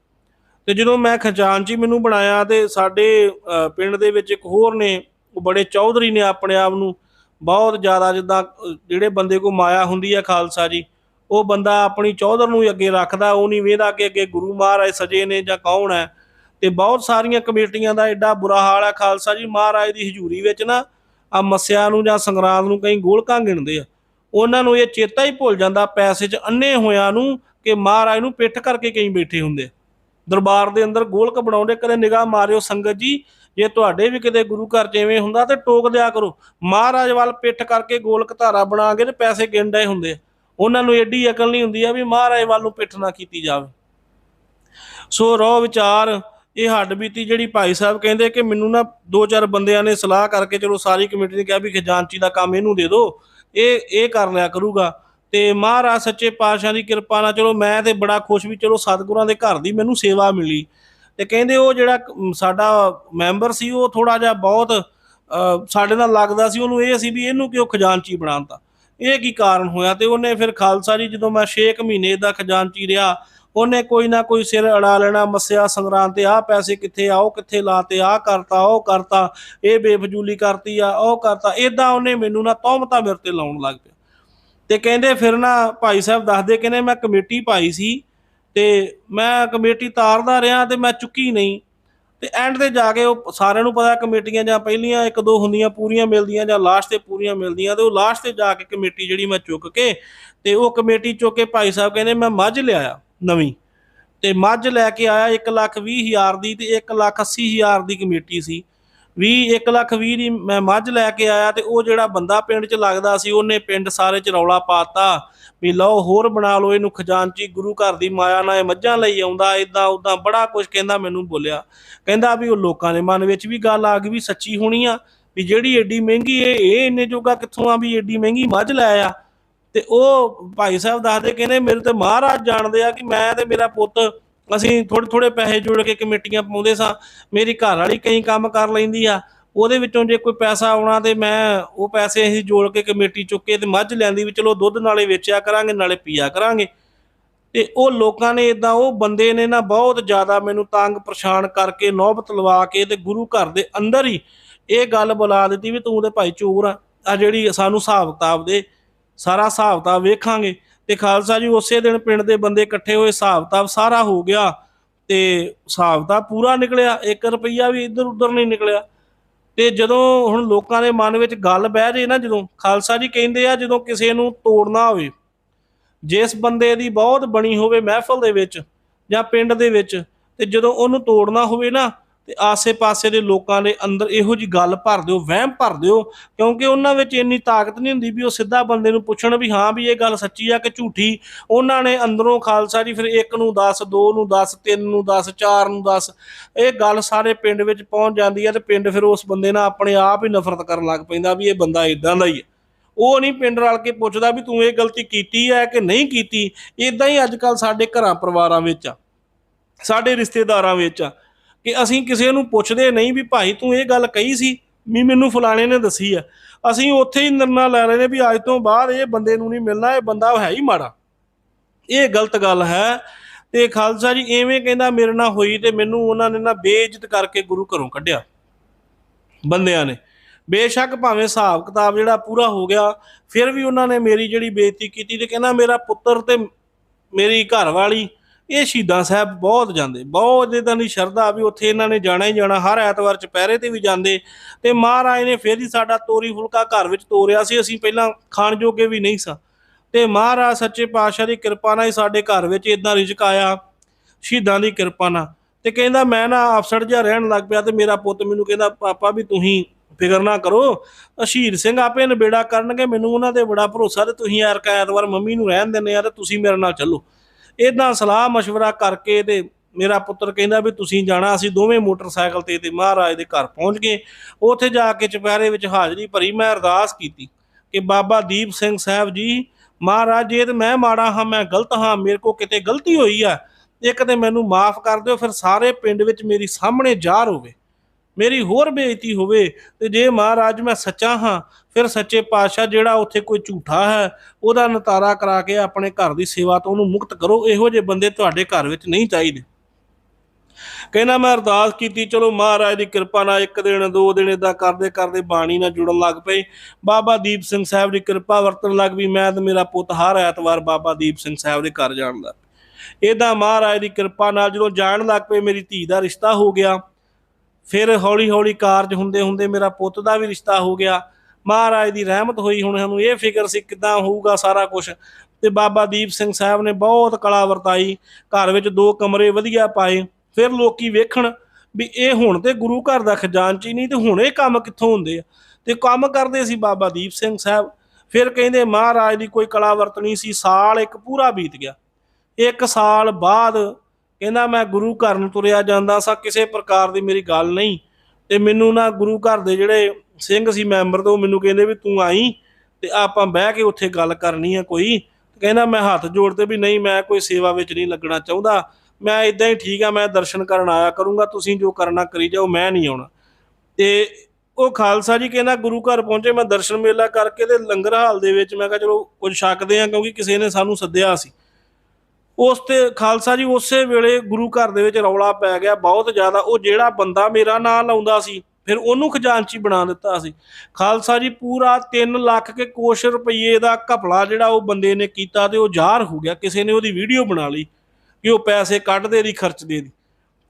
ਤੇ ਜਦੋਂ ਮੈਂ ਖਜ਼ਾਨਚੀ ਮੈਨੂੰ ਬਣਾਇਆ ਤੇ ਸਾਡੇ ਪਿੰਡ ਦੇ ਵਿੱਚ ਇੱਕ ਹੋਰ ਨੇ, ਉਹ ਬੜੇ ਚੌਧਰੀ ਨੇ ਆਪਣੇ ਆਪ ਨੂੰ, ਬਹੁਤ ਜ਼ਿਆਦਾ ਜਿੱਦਾਂ ਜਿਹੜੇ ਬੰਦੇ ਕੋ ਮਾਇਆ ਹੁੰਦੀ ਹੈ ਖਾਲਸਾ ਜੀ, ਉਹ ਬੰਦਾ ਆਪਣੀ ਚੌਧਰ ਨੂੰ ਹੀ ਅੱਗੇ ਰੱਖਦਾ, ਉਹ ਨਹੀਂ ਵੇਖਦਾ ਕਿ ਅੱਗੇ ਗੁਰੂ ਮਹਾਰਾਜ ਸਜੇ ਨੇ ਜਾਂ ਕੌਣ ਹੈ। ਤੇ ਬਹੁਤ ਸਾਰੀਆਂ ਕਮੇਟੀਆਂ ਦਾ ਐਡਾ ਬੁਰਾ ਹਾਲ ਹੈ ਖਾਲਸਾ ਜੀ, ਮਹਾਰਾਜ ਦੀ ਹਜ਼ੂਰੀ ਵਿੱਚ ਨਾ, ਆ ਮੱਸਿਆ ਨੂੰ ਜਾਂ ਸੰਗਰਾਂਦ ਨੂੰ ਕਈ ਗੋਲਕਾਂ ਗਿਣਦੇ ਆ। ਉਹਨਾਂ ਨੂੰ ਇਹ ਚੇਤਾ ਹੀ ਭੁੱਲ ਜਾਂਦਾ, ਪੈਸੇ 'ਚ ਅੰਨੇ ਹੋਇਆਂ ਨੂੰ ਕਿ ਮਹਾਰਾਜ ਨੂੰ ਪਿੱਠ ਕਰਕੇ ਕਈ ਬੈਠੇ ਹੁੰਦੇ ਦਰਬਾਰ ਦੇ ਅੰਦਰ ਗੋਲਕ ਬਣਾਉਂਦੇ, ਕਦੇ ਨਿਗਾਹ ਮਾਰਿਓ ਸੰਗਤ ਜੀ, ਜੇ ਤੁਹਾਡੇ ਵੀ ਕਿਤੇ ਗੁਰੂ ਘਰ 'ਚ ਹੁੰਦਾ ਤੇ ਟੋਕ ਦਿਆ ਕਰੋ। ਮਹਾਰਾਜ ਵੱਲ ਪਿੱਠ ਕਰਕੇ ਗੋਲਕ ਧਾਰਾ ਬਣਾ ਕੇ ਤੇ ਪੈਸੇ ਗਿਣਦੇ ਹੁੰਦੇ ਉਹਨਾਂ ਨੂੰ ਏਡੀ ਅਕਲ ਨਹੀਂ ਹੁੰਦੀ ਆ ਵੀ ਮਹਾਰਾਜ ਵੱਲ ਨੂੰ ਪਿੱਠ ਨਾ ਕੀਤੀ ਜਾਵੇ। ਸੋ ਰੋ ਵਿਚਾਰ, ਇਹ ਹੱਡ ਬੀਤੀ ਜਿਹੜੀ ਭਾਈ ਸਾਹਿਬ ਕਹਿੰਦੇ ਕਿ ਮੈਨੂੰ ਨਾ ਦੋ ਚਾਰ ਬੰਦਿਆਂ ਨੇ ਸਲਾਹ ਕਰਕੇ ਚਲੋ ਸਾਰੀ ਕਮੇਟੀ ਨੇ ਕਿਹਾ ਵੀ ਖਜ਼ਾਨਚੀ ਦਾ ਕੰਮ ਇਹਨੂੰ ਦੇ ਦਿਓ। ਇਹ ਇਹ ਕਰ ਲਿਆ ਕਰੂਗਾ। ਤੇ ਮਹਾਰਾਜ ਸੱਚੇ ਪਾਤਸ਼ਾਹ ਦੀ ਕਿਰਪਾ ਨਾਲ ਚਲੋ ਮੈਂ ਤੇ ਬੜਾ ਖੁਸ਼ ਵੀ ਚਲੋ ਸਤਿਗੁਰਾਂ ਦੇ ਘਰ ਦੀ ਮੈਨੂੰ ਸੇਵਾ ਮਿਲੀ। ਤੇ ਕਹਿੰਦੇ ਉਹ ਜਿਹੜਾ ਸਾਡਾ ਮੈਂਬਰ ਸੀ ਉਹ ਥੋੜਾ ਜਿਹਾ ਬਹੁਤ ਅ, ਸਾਡੇ ਨਾਲ ਲੱਗਦਾ ਸੀ ਉਹਨੂੰ ਇਹ ਸੀ ਵੀ ਇਹਨੂੰ ਕਿਉਂ ਖਜ਼ਾਨਚੀ ਬਣਾਉਂਦਾ ਇਹ ਕੀ ਕਾਰਨ ਹੋਇਆ? ਤੇ ਉਹਨੇ ਫਿਰ ਖਾਲਸਾ ਜੀ ਜਦੋਂ ਮੈਂ 6 ਮਹੀਨੇ ਦਾ ਖਜ਼ਾਨਚੀ ਰਿਹਾ ਉਹਨੇ ਕੋਈ ਨਾ ਕੋਈ ਸਿਰ ਅੜਾ ਲੈਣਾ ਮੱਸਿਆ ਸੰਗਰਾਂਦ ਤੇ ਆਹ ਪੈਸੇ ਕਿੱਥੇ ਆ ਉਹ ਕਿੱਥੇ ਲਾਤੇ ਆਹ ਕਰਤਾ ਉਹ ਕਰਤਾ ਇਹ ਬੇਫਜ਼ੂਲੀ ਕਰਤੀ ਆ ਉਹ ਕਰਤਾ ਇਦਾਂ ਉਹਨੇ ਮੈਨੂੰ ਨਾ ਤੌਮਤਾ ਮੇਰੇ ਤੇ ਲਾਉਣ ਲੱਗ ਪਿਆ। ਤੇ ਕਹਿੰਦੇ ਫਿਰ ਨਾ ਭਾਈ ਸਾਹਿਬ ਦੱਸਦੇ ਕਹਿੰਦੇ ਮੈਂ ਕਮੇਟੀ ਪਾਈ ਸੀ ਤੇ ਮੈਂ ਕਮੇਟੀ ਤਾਰਦਾ ਰਿਹਾ ਤੇ ਮੈਂ ਚੁੱਕੀ ਨਹੀਂ। ਤੇ ਐਂਡ ਤੇ ਜਾ ਕੇ ਉਹ ਸਾਰਿਆਂ ਨੂੰ ਪਤਾ ਕਮੇਟੀਆਂ ਜਾਂ ਪਹਿਲੀਆਂ ਇੱਕ ਦੋ ਹੁੰਦੀਆਂ ਪੂਰੀਆਂ ਮਿਲਦੀਆਂ ਜਾਂ ਲਾਸਟ ਤੇ ਪੂਰੀਆਂ ਮਿਲਦੀਆਂ ਤੇ ਉਹ ਲਾਸਟ ਤੇ ਜਾ ਕੇ ਕਮੇਟੀ ਜਿਹੜੀ ਮੈਂ ਚੁੱਕ ਕੇ ਤੇ ਉਹ ਕਮੇਟੀ ਚੁੱਕ ਕੇ ਭਾਈ ਸਾਹਿਬ ਕਹਿੰਦੇ ਮੈਂ ਮੱਝ ਲਿਆਇਆ ਨਵੀਂ। ਤੇ ਮੱਝ ਲੈ ਕੇ ਆਇਆ 1 ਲੱਖ ਵੀਹ ਹਜ਼ਾਰ ਦੀ ਤੇ 1 ਲੱਖ ਅੱਸੀ ਹਜ਼ਾਰ ਦੀ ਕਮੇਟੀ ਸੀ। 20 1 ਲੱਖ ਵੀਹ ਦੀ ਮੈਂ ਮੱਝ ਲੈ ਕੇ ਆਇਆ ਤੇ ਉਹ ਜਿਹੜਾ ਬੰਦਾ ਪਿੰਡ 'ਚ ਲੱਗਦਾ ਸੀ, ਉਹਨੇ ਪਿੰਡ ਸਾਰੇ 'ਚ ਰੌਲਾ ਪਾਤਾ ਵੀ ਲਓ ਹੋਰ ਬਣਾ ਲਓ, ਇਹਨੂੰ ਖਜ਼ਾਨਚੀ, ਗੁਰੂ ਘਰ ਦੀ ਮਾਇਆ ਨਾਲ ਇਹ ਮੱਝਾਂ ਲਈ ਆਉਂਦਾ ਇਦਾਂ ਉਦਾਂ ਬੜਾ ਕੁਝ ਕਹਿੰਦਾ ਮੈਨੂੰ ਬੋਲਿਆ। ਕਹਿੰਦਾ ਵੀ ਉਹ ਲੋਕਾਂ ਦੇ ਮਨ ਵਿੱਚ ਵੀ ਗੱਲ ਆ ਗਈ ਵੀ ਸੱਚੀ ਹੋਣੀ ਆ, ਵੀ ਜਿਹੜੀ ਏਡੀ ਮਹਿੰਗੀ ਇਹ ਇਹ ਇੰਨੇ ਜੋਗਾ ਕਿੱਥੋਂ ਆ ਵੀ ਏਡੀ ਮਹਿੰਗੀ ਮੱਝ ਲੈ ਆ? ਤੇ ਉਹ ਭਾਈ ਸਾਹਿਬ ਦੱਸਦੇ, ਕਹਿੰਦੇ ਮੇਰੇ ਤੇ ਮਹਾਰਾਜ ਜਾਣਦੇ ਆ ਕਿ ਮੈਂ ਤੇ ਮੇਰਾ ਪੁੱਤ ਅਸੀਂ ਥੋੜੇ ਥੋੜੇ ਪੈਸੇ ਜੋੜ ਕੇ ਕਮੇਟੀਆਂ ਪਾਉਂਦੇ ਸਾਂ। ਮੇਰੀ ਘਰ ਵਾਲੀ ਕਈ ਕੰਮ ਕਰ ਲੈਂਦੀ ਆ। ਉਹਦੇ ਵਿੱਚੋਂ ਜੇ ਕੋਈ ਪੈਸਾ ਆਉਣਾ ਤੇ ਮੈਂ ਉਹ ਪੈਸੇ ਅਸੀਂ ਜੋੜ ਕੇ ਕਮੇਟੀ ਚੁੱਕੇ ਤੇ ਮੱਝ ਲੈਂਦੀ ਵੀ ਚਲੋ ਦੁੱਧ ਨਾਲੇ ਵੇਚਿਆ ਕਰਾਂਗੇ, ਨਾਲੇ ਪੀਆ ਕਰਾਂਗੇ। ਤੇ ਉਹ ਲੋਕਾਂ ਨੇ ਇਦਾਂ ਉਹ ਬੰਦੇ ਨੇ ਨਾ ਬਹੁਤ ਜ਼ਿਆਦਾ ਮੈਨੂੰ ਤੰਗ ਪਰੇਸ਼ਾਨ ਕਰਕੇ ਨੌਬਤ ਲਵਾ ਕੇ ਤੇ ਗੁਰੂ ਘਰ ਦੇ ਅੰਦਰ ਹੀ ਇਹ ਗੱਲ ਬੁਲਾ ਦਿੱਤੀ ਵੀ ਤੂੰ ਤੇ ਭਾਈ ਚੋਰ ਆ। ਆ ਜਿਹੜੀ ਸਾਨੂੰ ਹਿਸਾਬ ਕਿਤਾਬ ਦੇ, ਸਾਰਾ ਹਿਸਾਬ ਕਿਤਾਬ ਵੇਖਾਂਗੇ। ਤੇ ਖਾਲਸਾ ਜੀ ਉਸੇ ਦਿਨ ਪਿੰਡ ਦੇ ਬੰਦੇ ਇਕੱਠੇ ਹੋਏ, ਹਿਸਾਬ ਕਿਤਾਬ ਸਾਰਾ ਹੋ ਗਿਆ ਤੇ ਹਿਸਾਬ ਕਿਤਾਬ ਪੂਰਾ ਨਿਕਲਿਆ 1 ਰੁਪਈਆ ਵੀ ਇੱਧਰ ਉੱਧਰ ਨਹੀਂ ਨਿਕਲਿਆ। ਤੇ ਜਦੋਂ ਹੁਣ ਲੋਕਾਂ ਦੇ ਮਨ ਵਿੱਚ ਗੱਲ ਬਹਿ ਜੇ ਨਾ ਜਦੋਂ, ਖਾਲਸਾ ਜੀ ਕਹਿੰਦੇ ਆ ਜਦੋਂ ਕਿਸੇ ਨੂੰ ਤੋੜਨਾ ਹੋਵੇ, ਜਿਸ ਬੰਦੇ ਦੀ ਬਹੁਤ ਬਣੀ ਹੋਵੇ ਮਹਿਫਲ ਦੇ ਵਿੱਚ ਜਾਂ ਪਿੰਡ ਦੇ ਵਿੱਚ, ਤੇ ਜਦੋਂ ਉਹਨੂੰ ਤੋੜਨਾ ਹੋਵੇ ਨਾ ਤੇ ਆਸੇ-ਪਾਸੇ ਦੇ ਲੋਕਾਂ ਦੇ ਅੰਦਰ ਇਹੋ ਜੀ ਗੱਲ ਭਰ ਦਿਓ, ਵਹਿਮ ਭਰ ਦਿਓ, ਕਿਉਂਕਿ ਉਹਨਾਂ ਵਿੱਚ ਇੰਨੀ ਤਾਕਤ ਨਹੀਂ ਹੁੰਦੀ ਵੀ ਉਹ ਸਿੱਧਾ ਬੰਦੇ ਨੂੰ ਪੁੱਛਣ ਵੀ ਹਾਂ ਵੀ ਇਹ ਗੱਲ ਸੱਚੀ ਆ ਕਿ ਝੂਠੀ। ਉਹਨਾਂ ਨੇ ਅੰਦਰੋਂ ਖਾਲਸਾ ਜੀ ਫਿਰ ਇੱਕ ਨੂੰ 10 ਦੋ ਨੂੰ 10 ਤਿੰਨ ਨੂੰ 10 ਚਾਰ ਨੂੰ 10 ਇਹ ਗੱਲ ਸਾਰੇ ਪਿੰਡ ਵਿੱਚ ਪਹੁੰਚ ਜਾਂਦੀ ਹੈ ਤੇ ਪਿੰਡ ਫਿਰ ਉਸ ਬੰਦੇ ਨਾਲ ਆਪਣੇ ਆਪ ਹੀ ਨਫ਼ਰਤ ਕਰਨ ਲੱਗ ਪੈਂਦਾ ਵੀ ਇਹ ਬੰਦਾ ਇਦਾਂ ਦਾ ਹੀ ਹੈ ਉਹ ਨਹੀਂ ਪਿੰਡ ਰਲ ਕੇ ਪੁੱਛਦਾ ਵੀ ਤੂੰ ਇਹ ਗਲਤੀ ਕੀਤੀ ਹੈ ਕਿ ਨਹੀਂ ਕੀਤੀ। ਇਦਾਂ ਹੀ ਅੱਜ ਕੱਲ ਸਾਡੇ ਘਰਾਂ ਪਰਿਵਾਰਾਂ ਵਿੱਚ ਆ, ਸਾਡੇ ਰਿਸ਼ਤੇਦਾਰਾਂ ਵਿੱਚ ਆ ਕਿ ਅਸੀਂ ਕਿਸੇ ਨੂੰ ਪੁੱਛਦੇ ਨਹੀਂ ਵੀ ਭਾਈ ਤੂੰ ਇਹ ਗੱਲ ਕਹੀ ਸੀ ਵੀ ਮੈਨੂੰ ਫਲਾਣੇ ਨੇ ਦੱਸੀ ਆ। ਅਸੀਂ ਉੱਥੇ ਹੀ ਨਿਰਣਾ ਲੈ ਰਹੇ ਨੇ ਵੀ ਅੱਜ ਤੋਂ ਬਾਅਦ ਇਹ ਬੰਦੇ ਨੂੰ ਨਹੀਂ ਮਿਲਣਾ, ਇਹ ਬੰਦਾ ਹੈ ਹੀ ਮਾੜਾ। ਇਹ ਗਲਤ ਗੱਲ ਹੈ ਤੇ ਖਾਲਸਾ ਜੀ ਐਵੇਂ ਕਹਿੰਦਾ ਮੇਰੇ ਨਾਲ ਹੋਈ ਤੇ ਮੈਨੂੰ ਉਹਨਾਂ ਨੇ ਨਾ ਬੇਇੱਜ਼ਤ ਕਰਕੇ ਗੁਰੂ ਘਰੋਂ ਕੱਢਿਆ ਬੰਦਿਆਂ ਨੇ। ਬੇਸ਼ੱਕ ਭਾਵੇਂ ਹਿਸਾਬ ਕਿਤਾਬ ਜਿਹੜਾ ਪੂਰਾ ਹੋ ਗਿਆ, ਫਿਰ ਵੀ ਉਹਨਾਂ ਨੇ ਮੇਰੀ ਜਿਹੜੀ ਬੇਇੱਜ਼ਤੀ ਕੀਤੀ ਤੇ ਕਹਿੰਦਾ ਮੇਰਾ ਪੁੱਤਰ ਤੇ ਮੇਰੀ ਘਰ ਵਾਲੀ ਇਹ ਸ਼ਹੀਦਾਂ ਸਾਹਿਬ ਬਹੁਤ ਜਾਂਦੇ, ਬਹੁਤ ਇਦਾਂ ਦੀ ਸ਼ਰਧਾ ਵੀ ਉੱਥੇ ਇਹਨਾਂ ਨੇ ਜਾਣਾ ਹੀ ਜਾਣਾ, ਹਰ ਐਤਵਾਰ ਚੁਪਹਿਰੇ ਤੇ ਵੀ ਜਾਂਦੇ ਤੇ ਮਹਾਰਾਜ ਨੇ ਫਿਰ ਹੀ ਸਾਡਾ ਤੋਰੀ ਫੁਲਕਾ ਘਰ ਵਿੱਚ ਤੋਰਿਆ ਸੀ, ਅਸੀਂ ਪਹਿਲਾਂ ਖਾਣ ਜੋਗੇ ਵੀ ਨਹੀਂ ਸਾਂ। ਤੇ ਮਹਾਰਾਜ ਸੱਚੇ ਪਾਤਸ਼ਾਹ ਦੀ ਕਿਰਪਾ ਨਾਲ ਹੀ ਸਾਡੇ ਘਰ ਵਿੱਚ ਇਦਾਂ ਰਿਜ਼ਕ ਆਇਆ, ਸ਼ਹੀਦਾਂ ਦੀ ਕਿਰਪਾ ਨਾਲ। ਤੇ ਕਹਿੰਦਾ ਮੈਂ ਨਾ ਅਫਸਰ ਜਿਹਾ ਰਹਿਣ ਲੱਗ ਪਿਆ ਤੇ ਮੇਰਾ ਪੁੱਤ ਮੈਨੂੰ ਕਹਿੰਦਾ, ਪਾਪਾ ਵੀ ਤੁਸੀਂ ਫਿਕਰ ਨਾ ਕਰੋ, ਅਸ਼ੀਰ ਸਿੰਘ ਆਪੇ ਨਿਬੇੜਾ ਕਰਨਗੇ, ਮੈਨੂੰ ਉਹਨਾਂ ਤੇ ਬੜਾ ਭਰੋਸਾ ਤੇ ਤੁਸੀਂ ਯਾਰ ਐਤਵਾਰ ਮੰਮੀ ਨੂੰ ਰਹਿਣ ਦਿੰਦੇ ਆ ਤੇ ਤੁਸੀਂ ਮੇਰੇ ਨਾਲ ਚੱਲੋ। ਇਹਦਾ ਸਲਾਹ مشਵਰਾ ਕਰਕੇ ਇਹਦੇ ਮੇਰਾ ਪੁੱਤਰ ਕਹਿੰਦਾ ਵੀ ਤੁਸੀਂ ਜਾਣਾ, ਅਸੀਂ ਦੋਵੇਂ ਮੋਟਰਸਾਈਕਲ ਤੇ ਤੇ ਮਹਾਰਾਜ ਦੇ ਘਰ ਪਹੁੰਚ ਗਏ। ਉੱਥੇ ਜਾ ਕੇ ਚੁਪਹਿਰੇ ਵਿੱਚ ਹਾਜ਼ਰੀ ਭਰੀ ਮੈਂ ਅਰਦਾਸ ਕੀਤੀ ਕਿ ਬਾਬਾ ਦੀਪ ਸਿੰਘ ਸਾਹਿਬ ਜੀ, ਮਹਾਰਾਜ ਜੇ ਤੇ ਮੈਂ ਮਾੜਾ ਹਾਂ, ਮੈਂ ਗਲਤ ਹਾਂ, ਮੇਰੇ ਕੋ ਕਿਤੇ ਗਲਤੀ ਹੋਈ ਆ, ਇੱਕ ਤੇ ਮੈਨੂੰ ਮਾਫ ਕਰ ਦਿਓ, ਫਿਰ ਸਾਰੇ ਪਿੰਡ ਵਿੱਚ ਮੇਰੀ ਸਾਹਮਣੇ ਜ਼ਾਹਰ ਹੋਵੇ ਮੇਰੀ ਹੋਰ ਬੇਇੱਜ਼ਤੀ ਹੋਵੇ ਤੇ ਜੇ ਮਹਾਰਾਜ ਮੈਂ ਸੱਚਾ ਹਾਂ, ਫਿਰ ਸੱਚੇ ਪਾਤਸ਼ਾਹ ਜਿਹੜਾ ਉੱਥੇ ਕੋਈ ਝੂਠਾ ਹੈ, ਉਹਦਾ ਨਤਾਰਾ ਕਰਾ ਕੇ ਆਪਣੇ ਘਰ ਦੀ ਸੇਵਾ ਤੋਂ ਉਹਨੂੰ ਮੁਕਤ ਕਰੋ, ਇਹੋ ਜਿਹੇ ਬੰਦੇ ਤੁਹਾਡੇ ਘਰ ਵਿੱਚ ਨਹੀਂ ਚਾਹੀਦੇ। ਕਹਿੰਦਾ ਮੈਂ ਅਰਦਾਸ ਕੀਤੀ, ਚਲੋ ਮਹਾਰਾਜ ਦੀ ਕਿਰਪਾ ਨਾਲ ਇੱਕ ਦਿਨ, ਦੋ ਦਿਨ ਇਦਾਂ ਕਰਦੇ ਕਰਦੇ ਬਾਣੀ ਨਾਲ ਜੁੜਨ ਲੱਗ ਪਏ ਬਾਬਾ ਦੀਪ ਸਿੰਘ ਸਾਹਿਬ ਦੀ ਕਿਰਪਾ ਵਰਤਣ ਲੱਗ ਵੀ ਮੈਂ ਤੇ ਮੇਰਾ ਪੁੱਤ ਹਰ ਐਤਵਾਰ ਬਾਬਾ ਦੀਪ ਸਿੰਘ ਸਾਹਿਬ ਦੇ ਘਰ ਜਾਣ ਲੱਗ ਪਏ ਇਦਾਂ ਮਹਾਰਾਜ ਦੀ ਕਿਰਪਾ ਨਾਲ ਜਦੋਂ ਜਾਣ ਲੱਗ ਪਏ, ਮੇਰੀ ਧੀ ਦਾ ਰਿਸ਼ਤਾ ਹੋ ਗਿਆ। ਫਿਰ ਹੌਲੀ ਹੌਲੀ ਕਾਰਜ ਹੁੰਦੇ ਹੁੰਦੇ ਮੇਰਾ ਪੁੱਤ ਦਾ ਵੀ ਰਿਸ਼ਤਾ ਹੋ ਗਿਆ। ਮਹਾਰਾਜ ਦੀ ਰਹਿਮਤ ਹੋਈ ਹੁਣ ਸਾਨੂੰ ਇਹ ਫਿਕਰ ਸੀ ਕਿਦਾਂ ਹੋਊਗਾ ਸਾਰਾ ਕੁਝ ਤੇ ਬਾਬਾ ਦੀਪ ਸਿੰਘ ਸਾਹਿਬ ਨੇ ਬਹੁਤ ਕਲਾ ਵਰਤਾਈ, ਘਰ ਵਿੱਚ ਦੋ ਕਮਰੇ ਵਧੀਆ ਪਾਏ, ਫਿਰ ਲੋਕੀ ਵੇਖਣ ਵੀ ਇਹ ਹੁਣ ਤੇ ਗੁਰੂ ਘਰ ਦਾ ਖਜ਼ਾਨਚੀ ਨਹੀਂ ਤੇ ਹੁਣ ਇਹ ਕੰਮ ਕਿੱਥੋਂ ਹੁੰਦੇ ਆ? ਤੇ ਕੰਮ ਕਰਦੇ ਸੀ ਬਾਬਾ ਦੀਪ ਸਿੰਘ ਸਾਹਿਬ। ਫਿਰ ਕਹਿੰਦੇ ਮਹਾਰਾਜ ਦੀ ਕੋਈ ਕਲਾ ਵਰਤਣੀ ਸੀ, ਸਾਲ ਇੱਕ ਪੂਰਾ ਬੀਤ ਗਿਆ। ਇੱਕ ਸਾਲ ਬਾਅਦ ਕਹਿੰਦਾ ਮੈਂ ਗੁਰੂ ਘਰ ਨੂੰ ਤੁਰਿਆ ਜਾਂਦਾ ਸਾਂ, ਕਿਸੇ ਪ੍ਰਕਾਰ ਦੀ ਮੇਰੀ ਗੱਲ ਨਹੀਂ। ਤੇ ਮੈਨੂੰ ਨਾ ਗੁਰੂ ਘਰ ਦੇ ਜਿਹੜੇ ਸਿੰਘ ਸੀ ਮੈਂਬਰ ਤੋਂ ਮੈਨੂੰ ਕਹਿੰਦੇ ਵੀ ਤੂੰ ਆਈ ਤੇ ਆਪਾਂ ਬਹਿ ਕੇ ਉੱਥੇ ਗੱਲ ਕਰਨੀ ਆ ਕੋਈ। ਕਹਿੰਦਾ ਮੈਂ ਹੱਥ ਜੋੜਦੇ ਵੀ ਨਹੀਂ, ਮੈਂ ਕੋਈ ਸੇਵਾ ਵਿੱਚ ਨਹੀਂ ਲੱਗਣਾ ਚਾਹੁੰਦਾ। ਮੈਂ ਇਦਾਂ ਹੀ ਠੀਕ ਆ, ਮੈਂ ਦਰਸ਼ਨ ਕਰਨ ਆਇਆ ਕਰੂੰਗਾ, ਤੁਸੀਂ ਜੋ ਕਰਨਾ ਕਰੀ ਜਾਓ, ਮੈਂ ਨਹੀਂ ਆਉਣਾ। ਤੇ ਉਹ ਖਾਲਸਾ ਜੀ ਕਹਿੰਦਾ ਗੁਰੂ ਘਰ ਪਹੁੰਚੇ, ਮੈਂ ਦਰਸ਼ਨ ਮੇਲਾ ਕਰਕੇ ਤੇ ਲੰਗਰ ਹਾਲ ਦੇ ਵਿੱਚ ਮੈਂ ਕਿਹਾ ਚਲੋ ਕੁਝ ਛਕਦੇ ਆ ਕਿਉਂਕਿ ਕਿਸੇ ਨੇ ਸਾਨੂੰ ਸੱਦਿਆ ਸੀ। ਉਸ ਤੇ ਖਾਲਸਾ ਜੀ ਉਸੇ ਵੇਲੇ ਗੁਰੂ ਘਰ ਦੇ ਵਿੱਚ ਰੌਲਾ ਪੈ ਗਿਆ, ਬਹੁਤ ਜ਼ਿਆਦਾ। ਉਹ ਜਿਹੜਾ ਬੰਦਾ ਮੇਰਾ ਨਾਂ ਲਾਉਂਦਾ ਸੀ, ਫਿਰ ਉਹਨੂੰ ਖਜ਼ਾਨਚੀ ਬਣਾ ਦਿੱਤਾ ਸੀ। ਖਾਲਸਾ ਜੀ ਪੂਰਾ 3 ਲੱਖ ਕੇ ਕੋਸ਼ ਰੁਪਏ ਦਾ ਘਪਲਾ ਜਿਹੜਾ ਉਹ ਬੰਦੇ ਨੇ ਕੀਤਾ ਤੇ ਉਹ ਜ਼ਾਹਰ ਹੋ ਗਿਆ। ਕਿਸੇ ਨੇ ਉਹਦੀ ਵੀਡੀਓ ਬਣਾ ਲਈ ਕਿ ਉਹ ਪੈਸੇ ਕੱਢਦੇ ਦੀ, ਖਰਚਦੇ ਦੀ।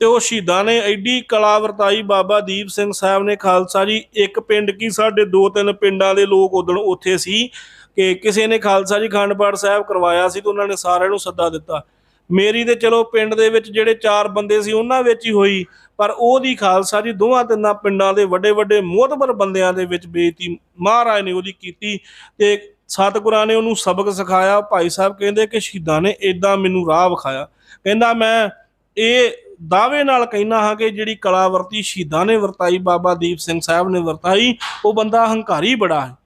ਤੇ ਉਹ ਸ਼ਹੀਦਾਂ ਨੇ ਐਡੀ ਕਲਾ ਵਰਤਾਈ। ਬਾਬਾ ਦੀਪ ਸਿੰਘ ਸਾਹਿਬ ਨੇ ਖਾਲਸਾ ਜੀ ਇੱਕ ਪਿੰਡ ਕੀ, ਸਾਡੇ ਦੋ ਤਿੰਨ ਪਿੰਡਾਂ ਦੇ ਲੋਕ ਉਦੋਂ ਉੱਥੇ ਸੀ। ਕਿ ਕਿਸੇ ਨੇ ਖਾਲਸਾ ਜੀ ਖੰਡ ਪਾਠ ਸਾਹਿਬ ਕਰਵਾਇਆ ਸੀ ਤੇ ਉਹਨਾਂ ਨੇ ਸਾਰਿਆਂ ਨੂੰ ਸੱਦਾ ਦਿੱਤਾ। ਮੇਰੀ ਤੇ ਚਲੋ ਪਿੰਡ ਦੇ ਵਿੱਚ ਜਿਹੜੇ ਚਾਰ ਬੰਦੇ ਸੀ ਉਹਨਾਂ ਵਿੱਚ ਹੀ ਹੋਈ, ਪਰ ਉਹਦੀ ਖਾਲਸਾ ਜੀ ਦੋਵਾਂ ਤਿੰਨਾਂ ਪਿੰਡਾਂ ਦੇ ਵੱਡੇ ਵੱਡੇ ਮੋਹਤਬਰ ਬੰਦਿਆਂ ਦੇ ਵਿੱਚ ਬੇਇੱਜ਼ਤੀ ਮਹਾਰਾਜ ਨੇ ਉਹਦੀ ਕੀਤੀ ਤੇ ਸਤਿਗੁਰਾਂ ਨੇ ਉਹਨੂੰ ਸਬਕ ਸਿਖਾਇਆ। ਭਾਈ ਸਾਹਿਬ ਕਹਿੰਦੇ ਕਿ ਸ਼ਹੀਦਾਂ ਨੇ ਇਦਾਂ ਮੈਨੂੰ ਰਾਹ ਵਿਖਾਇਆ। ਕਹਿੰਦਾ, ਮੈਂ ਇਹ ਦਾਅਵੇ ਨਾਲ ਕਹਿਣਾ ਹਾਂ ਕਿ ਜਿਹੜੀ ਕਲਾ ਵਰਤੀ ਸ਼ਹੀਦਾਂ ਨੇ ਵਰਤਾਈ, ਬਾਬਾ ਦੀਪ ਸਿੰਘ ਸਾਹਿਬ ਨੇ ਵਰਤਾਈ, ਉਹ ਬੰਦਾ ਹੰਕਾਰੀ ਬੜਾ ਹੈ।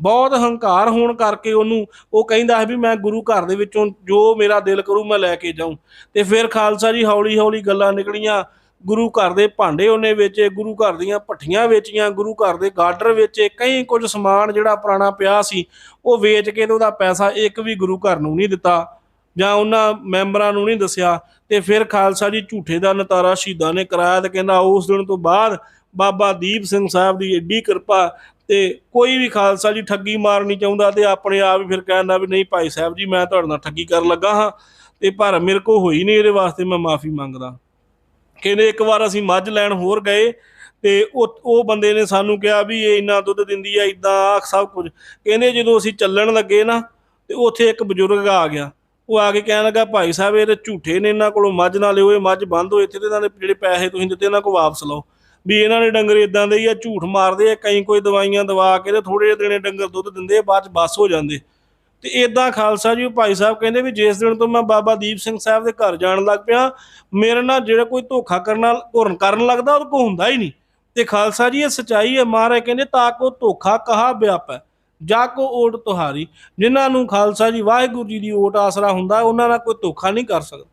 ਬਹੁਤ ਹੰਕਾਰ ਹੋਣ ਕਰਕੇ ਉਹਨੂੰ, ਉਹ ਕਹਿੰਦਾ ਹੈ ਵੀ ਮੈਂ ਗੁਰੂ ਘਰ ਦੇ ਵਿੱਚੋਂ ਜੋ ਮੇਰਾ ਦਿਲ ਕਰੂ ਮੈਂ ਲੈ ਕੇ ਜਾਊਂ। ਤੇ ਫਿਰ ਖਾਲਸਾ ਜੀ ਹੌਲੀ ਹੌਲੀ ਗੱਲਾਂ ਨਿਕਲੀਆਂ। ਗੁਰੂ ਘਰ ਦੇ ਭਾਂਡੇ ਉਹਨੇ ਵੇਚੇ, ਗੁਰੂ ਘਰ ਦੀਆਂ ਭੱਠੀਆਂ ਵੇਚੀਆਂ, ਗੁਰੂ ਘਰ ਦੇ ਗਾਰਡਰ ਵੇਚੇ, ਕਈ ਕੁਝ ਸਮਾਨ ਜਿਹੜਾ ਪੁਰਾਣਾ ਪਿਆ ਸੀ, ਉਹ ਵੇਚ ਕੇ ਤੇ ਉਹਦਾ ਪੈਸਾ ਇੱਕ ਵੀ ਗੁਰੂ ਘਰ ਨੂੰ ਨਹੀਂ ਦਿੱਤਾ, ਜਾਂ ਉਹਨਾਂ ਮੈਂਬਰਾਂ ਨੂੰ ਨਹੀਂ ਦੱਸਿਆ। ਤੇ ਫਿਰ ਖਾਲਸਾ ਜੀ ਝੂਠੇ ਦਾ ਨਤਾਰਾ ਸ਼ਹੀਦਾਂ ਨੇ ਕਰਾਇਆ ਤੇ ਕਹਿੰਦਾ ਉਸ ਦਿਨ ਤੋਂ ਬਾਅਦ ਬਾਬਾ ਦੀਪ ਸਿੰਘ ਸਾਹਿਬ ਦੀ ਏਡੀ ਕਿਰਪਾ ਤੇ ਕੋਈ ਵੀ ਖਾਲਸਾ ਜੀ ਠੱਗੀ ਮਾਰਨੀ ਚਾਹੁੰਦਾ ਤੇ ਆਪਣੇ ਆਪ ਹੀ ਫਿਰ ਕਹਿੰਦਾ ਵੀ ਨਹੀਂ ਭਾਈ ਸਾਹਿਬ ਜੀ, ਮੈਂ ਤੁਹਾਡੇ ਨਾਲ ਠੱਗੀ ਕਰਨ ਲੱਗਾ ਹਾਂ ਤੇ ਪਰ ਮੇਰੇ ਕੋ ਹੋਈ ਨਹੀਂ ਇਹਦੇ ਵਾਸਤੇ, ਮੈਂ ਮਾਫੀ ਮੰਗਦਾ। ਕਹਿੰਦੇ ਇੱਕ ਵਾਰ ਅਸੀਂ ਮੱਝ ਲੈਣ ਹੋਰ ਗਏ ਤੇ ਉਹ ਉਹ ਬੰਦੇ ਨੇ ਸਾਨੂੰ ਕਿਹਾ ਵੀ ਇਹ ਇੰਨਾ ਦੁੱਧ ਦਿੰਦੀ ਆ ਇਦਾਂ ਸਭ ਕੁਝ। ਕਹਿੰਦੇ ਜਦੋਂ ਅਸੀਂ ਚੱਲਣ ਲੱਗੇ ਨਾ ਤੇ ਉੱਥੇ ਇੱਕ ਬਜ਼ੁਰਗ ਆ ਗਿਆ। ਉਹ ਆ ਕੇ ਕਹਿਣ ਲੱਗਾ, ਭਾਈ ਸਾਹਿਬ, ਇਹ ਤੇ ਝੂਠੇ ਨੇ, ਇਹਨਾਂ ਕੋਲੋਂ ਮੱਝ ਨਾ ਲਿਓ, ਇਹ ਮੱਝ ਬੰਦ ਹੋਏ ਇੱਥੇ ਤੇ ਇਹਨਾਂ ਦੇ ਜਿਹੜੇ ਪੈਸੇ ਤੁਸੀਂ ਦਿੱਤੇ, ਇਹਨਾਂ ਕੋਲ ਵਾਪਸ ਲਓ। ਵੀ ਇਹਨਾਂ ਨੇ ਡੰਗਰ ਇਦਾਂ ਦੇ ਹੀ ਆ, ਝੂਠ ਮਾਰਦੇ ਆ, ਕਈ ਕੋਈ ਦਵਾਈਆਂ ਦਵਾ ਕੇ ਤੇ ਥੋੜੇ ਜਿਹੇ ਦਿਨੇ ਡੰਗਰ ਦੁੱਧ ਦਿੰਦੇ ਆ, ਬਾਅਦ ਚ ਬਸ ਹੋ ਜਾਂਦੇ। ਤੇ ਇਦਾਂ ਖਾਲਸਾ ਜੀ, ਭਾਈ ਸਾਹਿਬ ਕਹਿੰਦੇ ਵੀ ਜਿਸ ਦਿਨ ਤੋਂ ਮੈਂ ਬਾਬਾ ਦੀਪ ਸਿੰਘ ਸਾਹਿਬ ਦੇ ਘਰ ਜਾਣ ਲੱਗ ਪਿਆ, ਮੇਰੇ ਨਾਲ ਜਿਹੜਾ ਕੋਈ ਧੋਖਾ ਕਰਨਾ ਘੁਰਨ ਕਰਨ ਲੱਗਦਾ, ਉਹ ਕੋ ਹੁੰਦਾ ਹੀ ਨਹੀਂ। ਤੇ ਖਾਲਸਾ ਜੀ, ਇਹ ਸਚਾਈ ਹੈ, ਮਹਾਰਾਜ ਕਹਿੰਦੇ, ਤਾਂ ਕੋ ਧੋਖਾ ਕਹਾ ਵਿਆਪੈ ਜਾ ਕੋ ਓਟ ਤੁਹਾਰੀ। ਜਿਨ੍ਹਾਂ ਨੂੰ ਖਾਲਸਾ ਜੀ, ਵਾਹਿਗੁਰੂ ਜੀ ਦੀ ਓਟ ਆਸਰਾ ਹੁੰਦਾ, ਉਹਨਾਂ ਨਾਲ ਕੋਈ ਧੋਖਾ ਨਹੀਂ ਕਰ ਸਕਦਾ।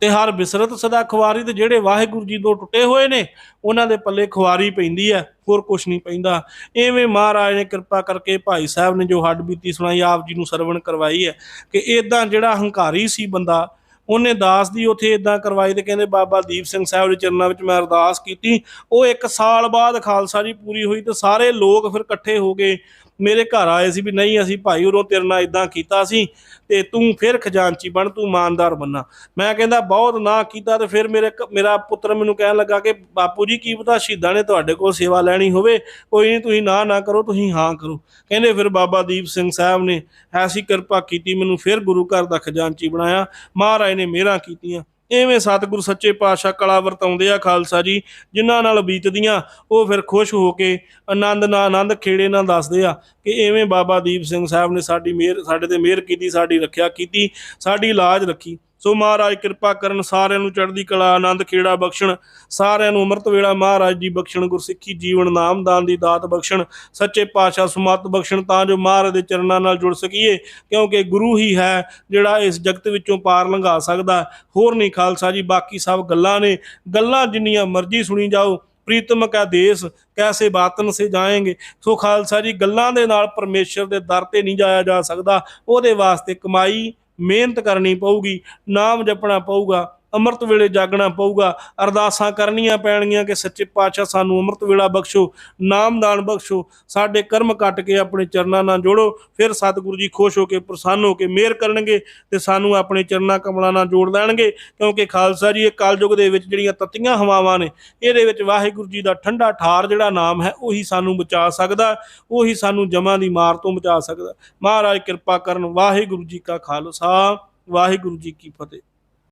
ਤੇ ਹਰ ਬਿਸਰਤ ਸਦਾ ਖੁਆਰੀ ਤੇ ਜਿਹੜੇ ਵਾਹਿਗੁਰੂ ਜੀ ਤੋਂ ਟੁੱਟੇ ਹੋਏ ਨੇ, ਉਹਨਾਂ ਦੇ ਪੱਲੇ ਖੁਆਰੀ ਪੈਂਦੀ ਹੈ, ਹੋਰ ਕੁਝ ਨਹੀਂ ਪੈਂਦਾ। ਐਵੇਂ ਮਹਾਰਾਜ ਨੇ ਕਿਰਪਾ ਕਰਕੇ ਭਾਈ ਸਾਹਿਬ ਨੇ ਜੋ ਹੱਡ ਬੀਤੀ ਸੁਣਾਈ, ਆਪ ਜੀ ਨੂੰ ਸਰਵਣ ਕਰਵਾਈ ਹੈ ਕਿ ਇਦਾਂ ਜਿਹੜਾ ਹੰਕਾਰੀ ਸੀ ਬੰਦਾ, ਉਹਨੇ ਦਾਸ ਦੀ ਉਥੇ ਇਦਾਂ ਕਰਵਾਈ ਤੇ ਕਹਿੰਦੇ ਬਾਬਾ ਦੀਪ ਸਿੰਘ ਸਾਹਿਬ ਦੇ ਚਰਨਾਂ ਵਿੱਚ ਮੈਂ ਅਰਦਾਸ ਕੀਤੀ। ਉਹ ਇੱਕ ਸਾਲ ਬਾਅਦ ਖਾਲਸਾ ਜੀ ਪੂਰੀ ਹੋਈ ਤੇ ਸਾਰੇ ਲੋਕ ਫਿਰ ਇਕੱਠੇ ਹੋ ਗਏ। ਮੇਰੇ ਘਰ ਆਏ ਸੀ ਵੀ ਨਹੀਂ, ਅਸੀਂ ਭਾਈ ਉਰੋਂ ਤੇਰੇ ਨਾਲ ਇਦਾਂ ਕੀਤਾ ਸੀ ਤੇ ਤੂੰ ਫਿਰ ਖਜ਼ਾਨਚੀ ਬਣ, ਤੂੰ ਇਮਾਨਦਾਰ ਬੰਨਾ। ਮੈਂ ਕਹਿੰਦਾ, ਬਹੁਤ ਨਾ ਕੀਤਾ ਤੇ ਫਿਰ ਮੇਰੇ ਮੇਰਾ ਪੁੱਤਰ ਮੈਨੂੰ ਕਹਿਣ ਲੱਗਾ ਕਿ, ਬਾਪੂ ਜੀ, ਕੀ ਪਤਾ ਸ਼ਹੀਦਾਂ ਨੇ ਤੁਹਾਡੇ ਕੋਲ ਸੇਵਾ ਲੈਣੀ ਹੋਵੇ, ਕੋਈ ਨਹੀਂ ਤੁਸੀਂ ਨਾ ਨਾ ਕਰੋ, ਤੁਸੀਂ ਹਾਂ ਕਰੋ। ਕਹਿੰਦੇ ਫਿਰ ਬਾਬਾ ਦੀਪ ਸਿੰਘ ਸਾਹਿਬ ਨੇ ਐਸੀ ਕਿਰਪਾ ਕੀਤੀ, ਮੈਨੂੰ ਫਿਰ ਗੁਰੂ ਘਰ ਦਾ ਖਜ਼ਾਨਚੀ ਬਣਾਇਆ। ਮਹਾਰਾਜ ਨੇ ਮਿਹਰਾਂ ਕੀਤੀਆਂ। ਐਵੇਂ ਸਤਿਗੁਰ ਸੱਚੇ ਪਾਤਸ਼ਾਹ ਕਲਾ ਵਰਤਾਉਂਦੇ ਆ ਖਾਲਸਾ ਜੀ, ਜਿਨ੍ਹਾਂ ਨਾਲ ਬੀਤਦੀਆਂ, ਉਹ ਫਿਰ ਖੁਸ਼ ਹੋ ਕੇ ਆਨੰਦ ਨਾਲ ਆਨੰਦ ਖੇੜੇ ਨਾਲ ਦੱਸਦੇ ਆ ਕਿ ਐਵੇਂ ਬਾਬਾ ਦੀਪ ਸਿੰਘ ਸਾਹਿਬ ਨੇ ਸਾਡੀ ਮਿਹਰ, ਸਾਡੇ ਤੇ ਮਿਹਰ ਕੀਤੀ, ਸਾਡੀ ਰੱਖਿਆ ਕੀਤੀ, ਸਾਡੀ ਲਾਜ ਰੱਖੀ। ਸੋ ਮਹਾਰਾਜ ਕਿਰਪਾ ਕਰਨ ਸਾਰਿਆਂ ਨੂੰ ਚੜ੍ਹਦੀ ਕਲਾ, ਆਨੰਦ, ਖੇੜਾ ਬਖਸ਼ਣ। ਸਾਰਿਆਂ ਨੂੰ ਅੰਮ੍ਰਿਤ ਵੇਲਾ ਮਹਾਰਾਜ ਜੀ ਬਖਸ਼ਣ, ਗੁਰਸਿੱਖੀ ਜੀਵਨ ਨਾਮਦਾਨ ਦੀ ਦਾਤ ਬਖਸ਼ਣ, ਸੱਚੇ ਪਾਤਸ਼ਾਹ ਸੁਮਤ ਬਖਸ਼ਣ ਤਾਂ ਜੋ ਮਹਾਰਾਜ ਦੇ ਚਰਨਾਂ ਨਾਲ ਜੁੜ ਸਕੀਏ, ਕਿਉਂਕਿ ਗੁਰੂ ਹੀ ਹੈ ਜਿਹੜਾ ਇਸ ਜਗਤ ਵਿੱਚੋਂ ਪਾਰ ਲੰਘਾ ਸਕਦਾ। ਹੋਰ ਨਹੀਂ ਖਾਲਸਾ ਜੀ, ਬਾਕੀ ਸਭ ਗੱਲਾਂ ਨੇ। ਗੱਲਾਂ ਜਿੰਨੀਆਂ ਮਰਜ਼ੀ ਸੁਣੀ ਜਾਓ। ਪ੍ਰੀਤਮ ਕਾ ਦੇਸ, ਕੈਸੇ ਬਾਤਨ ਸੇ ਜਾਏਗੇ? ਸੋ ਖਾਲਸਾ ਜੀ, ਗੱਲਾਂ ਦੇ ਨਾਲ ਪਰਮੇਸ਼ਰ ਦੇ ਦਰ ਤੇ ਨਹੀਂ ਜਾਇਆ ਜਾ ਸਕਦਾ। ਉਹਦੇ ਵਾਸਤੇ ਕਮਾਈ ਮਿਹਨਤ ਕਰਨੀ ਪਊਗੀ ਨਾਮ ਜਪਣਾ ਪਊਗਾ ਅੰਮ੍ਰਿਤ ਵੇਲੇ ਜਾਗਣਾ ਪਊਗਾ। ਅਰਦਾਸਾਂ ਕਰਨੀਆਂ ਪੈਣਗੀਆਂ ਕਿ ਸੱਚੇ ਪਾਤਸ਼ਾਹ ਸਾਨੂੰ ਅੰਮ੍ਰਿਤ ਵੇਲਾ ਬਖਸ਼ੋ, ਨਾਮਦਾਨ ਬਖਸ਼ੋ। ਸਾਡੇ ਕਰਮ ਕੱਟ ਕੇ ਆਪਣੇ ਚਰਨਾਂ ਨਾਲ ਜੋੜੋ। ਫਿਰ ਸਤਿਗੁਰੂ ਜੀ ਖੁਸ਼ ਹੋ ਕੇ ਪ੍ਰਸੰਨ ਹੋ ਕੇ ਮਿਹਰ ਕਰਨਗੇ ਤੇ ਸਾਨੂੰ ਆਪਣੇ ਚਰਨਾਂ ਕਮਲਾਂ ਨਾਲ ਜੋੜ ਲੈਣਗੇ। ਕਿਉਂਕਿ ਖਾਲਸਾ ਜੀ, ਇਹ ਕਲਯੁਗ ਦੇ ਵਿੱਚ ਜਿਹੜੀਆਂ ਤਤੀਆਂ ਹਵਾਵਾਂ ਨੇ, ਇਹਦੇ ਵਿੱਚ ਵਾਹਿਗੁਰੂ ਜੀ ਦਾ ਠੰਡਾ ਠਾਰ ਜਿਹੜਾ ਨਾਮ ਹੈ, ਉਹੀ ਸਾਨੂੰ ਬਚਾ ਸਕਦਾ। ਉਹੀ ਸਾਨੂੰ ਜਮਾਂ ਦੀ ਮਾਰ ਤੋਂ ਬਚਾ ਸਕਦਾ। ਮਹਾਰਾਜ ਕਿਰਪਾ ਕਰਨ। ਵਾਹਿਗੁਰੂ ਜੀ ਕਾ ਖਾਲਸਾ, ਵਾਹਿਗੁਰੂ ਜੀ ਕੀ ਫਤਿਹ।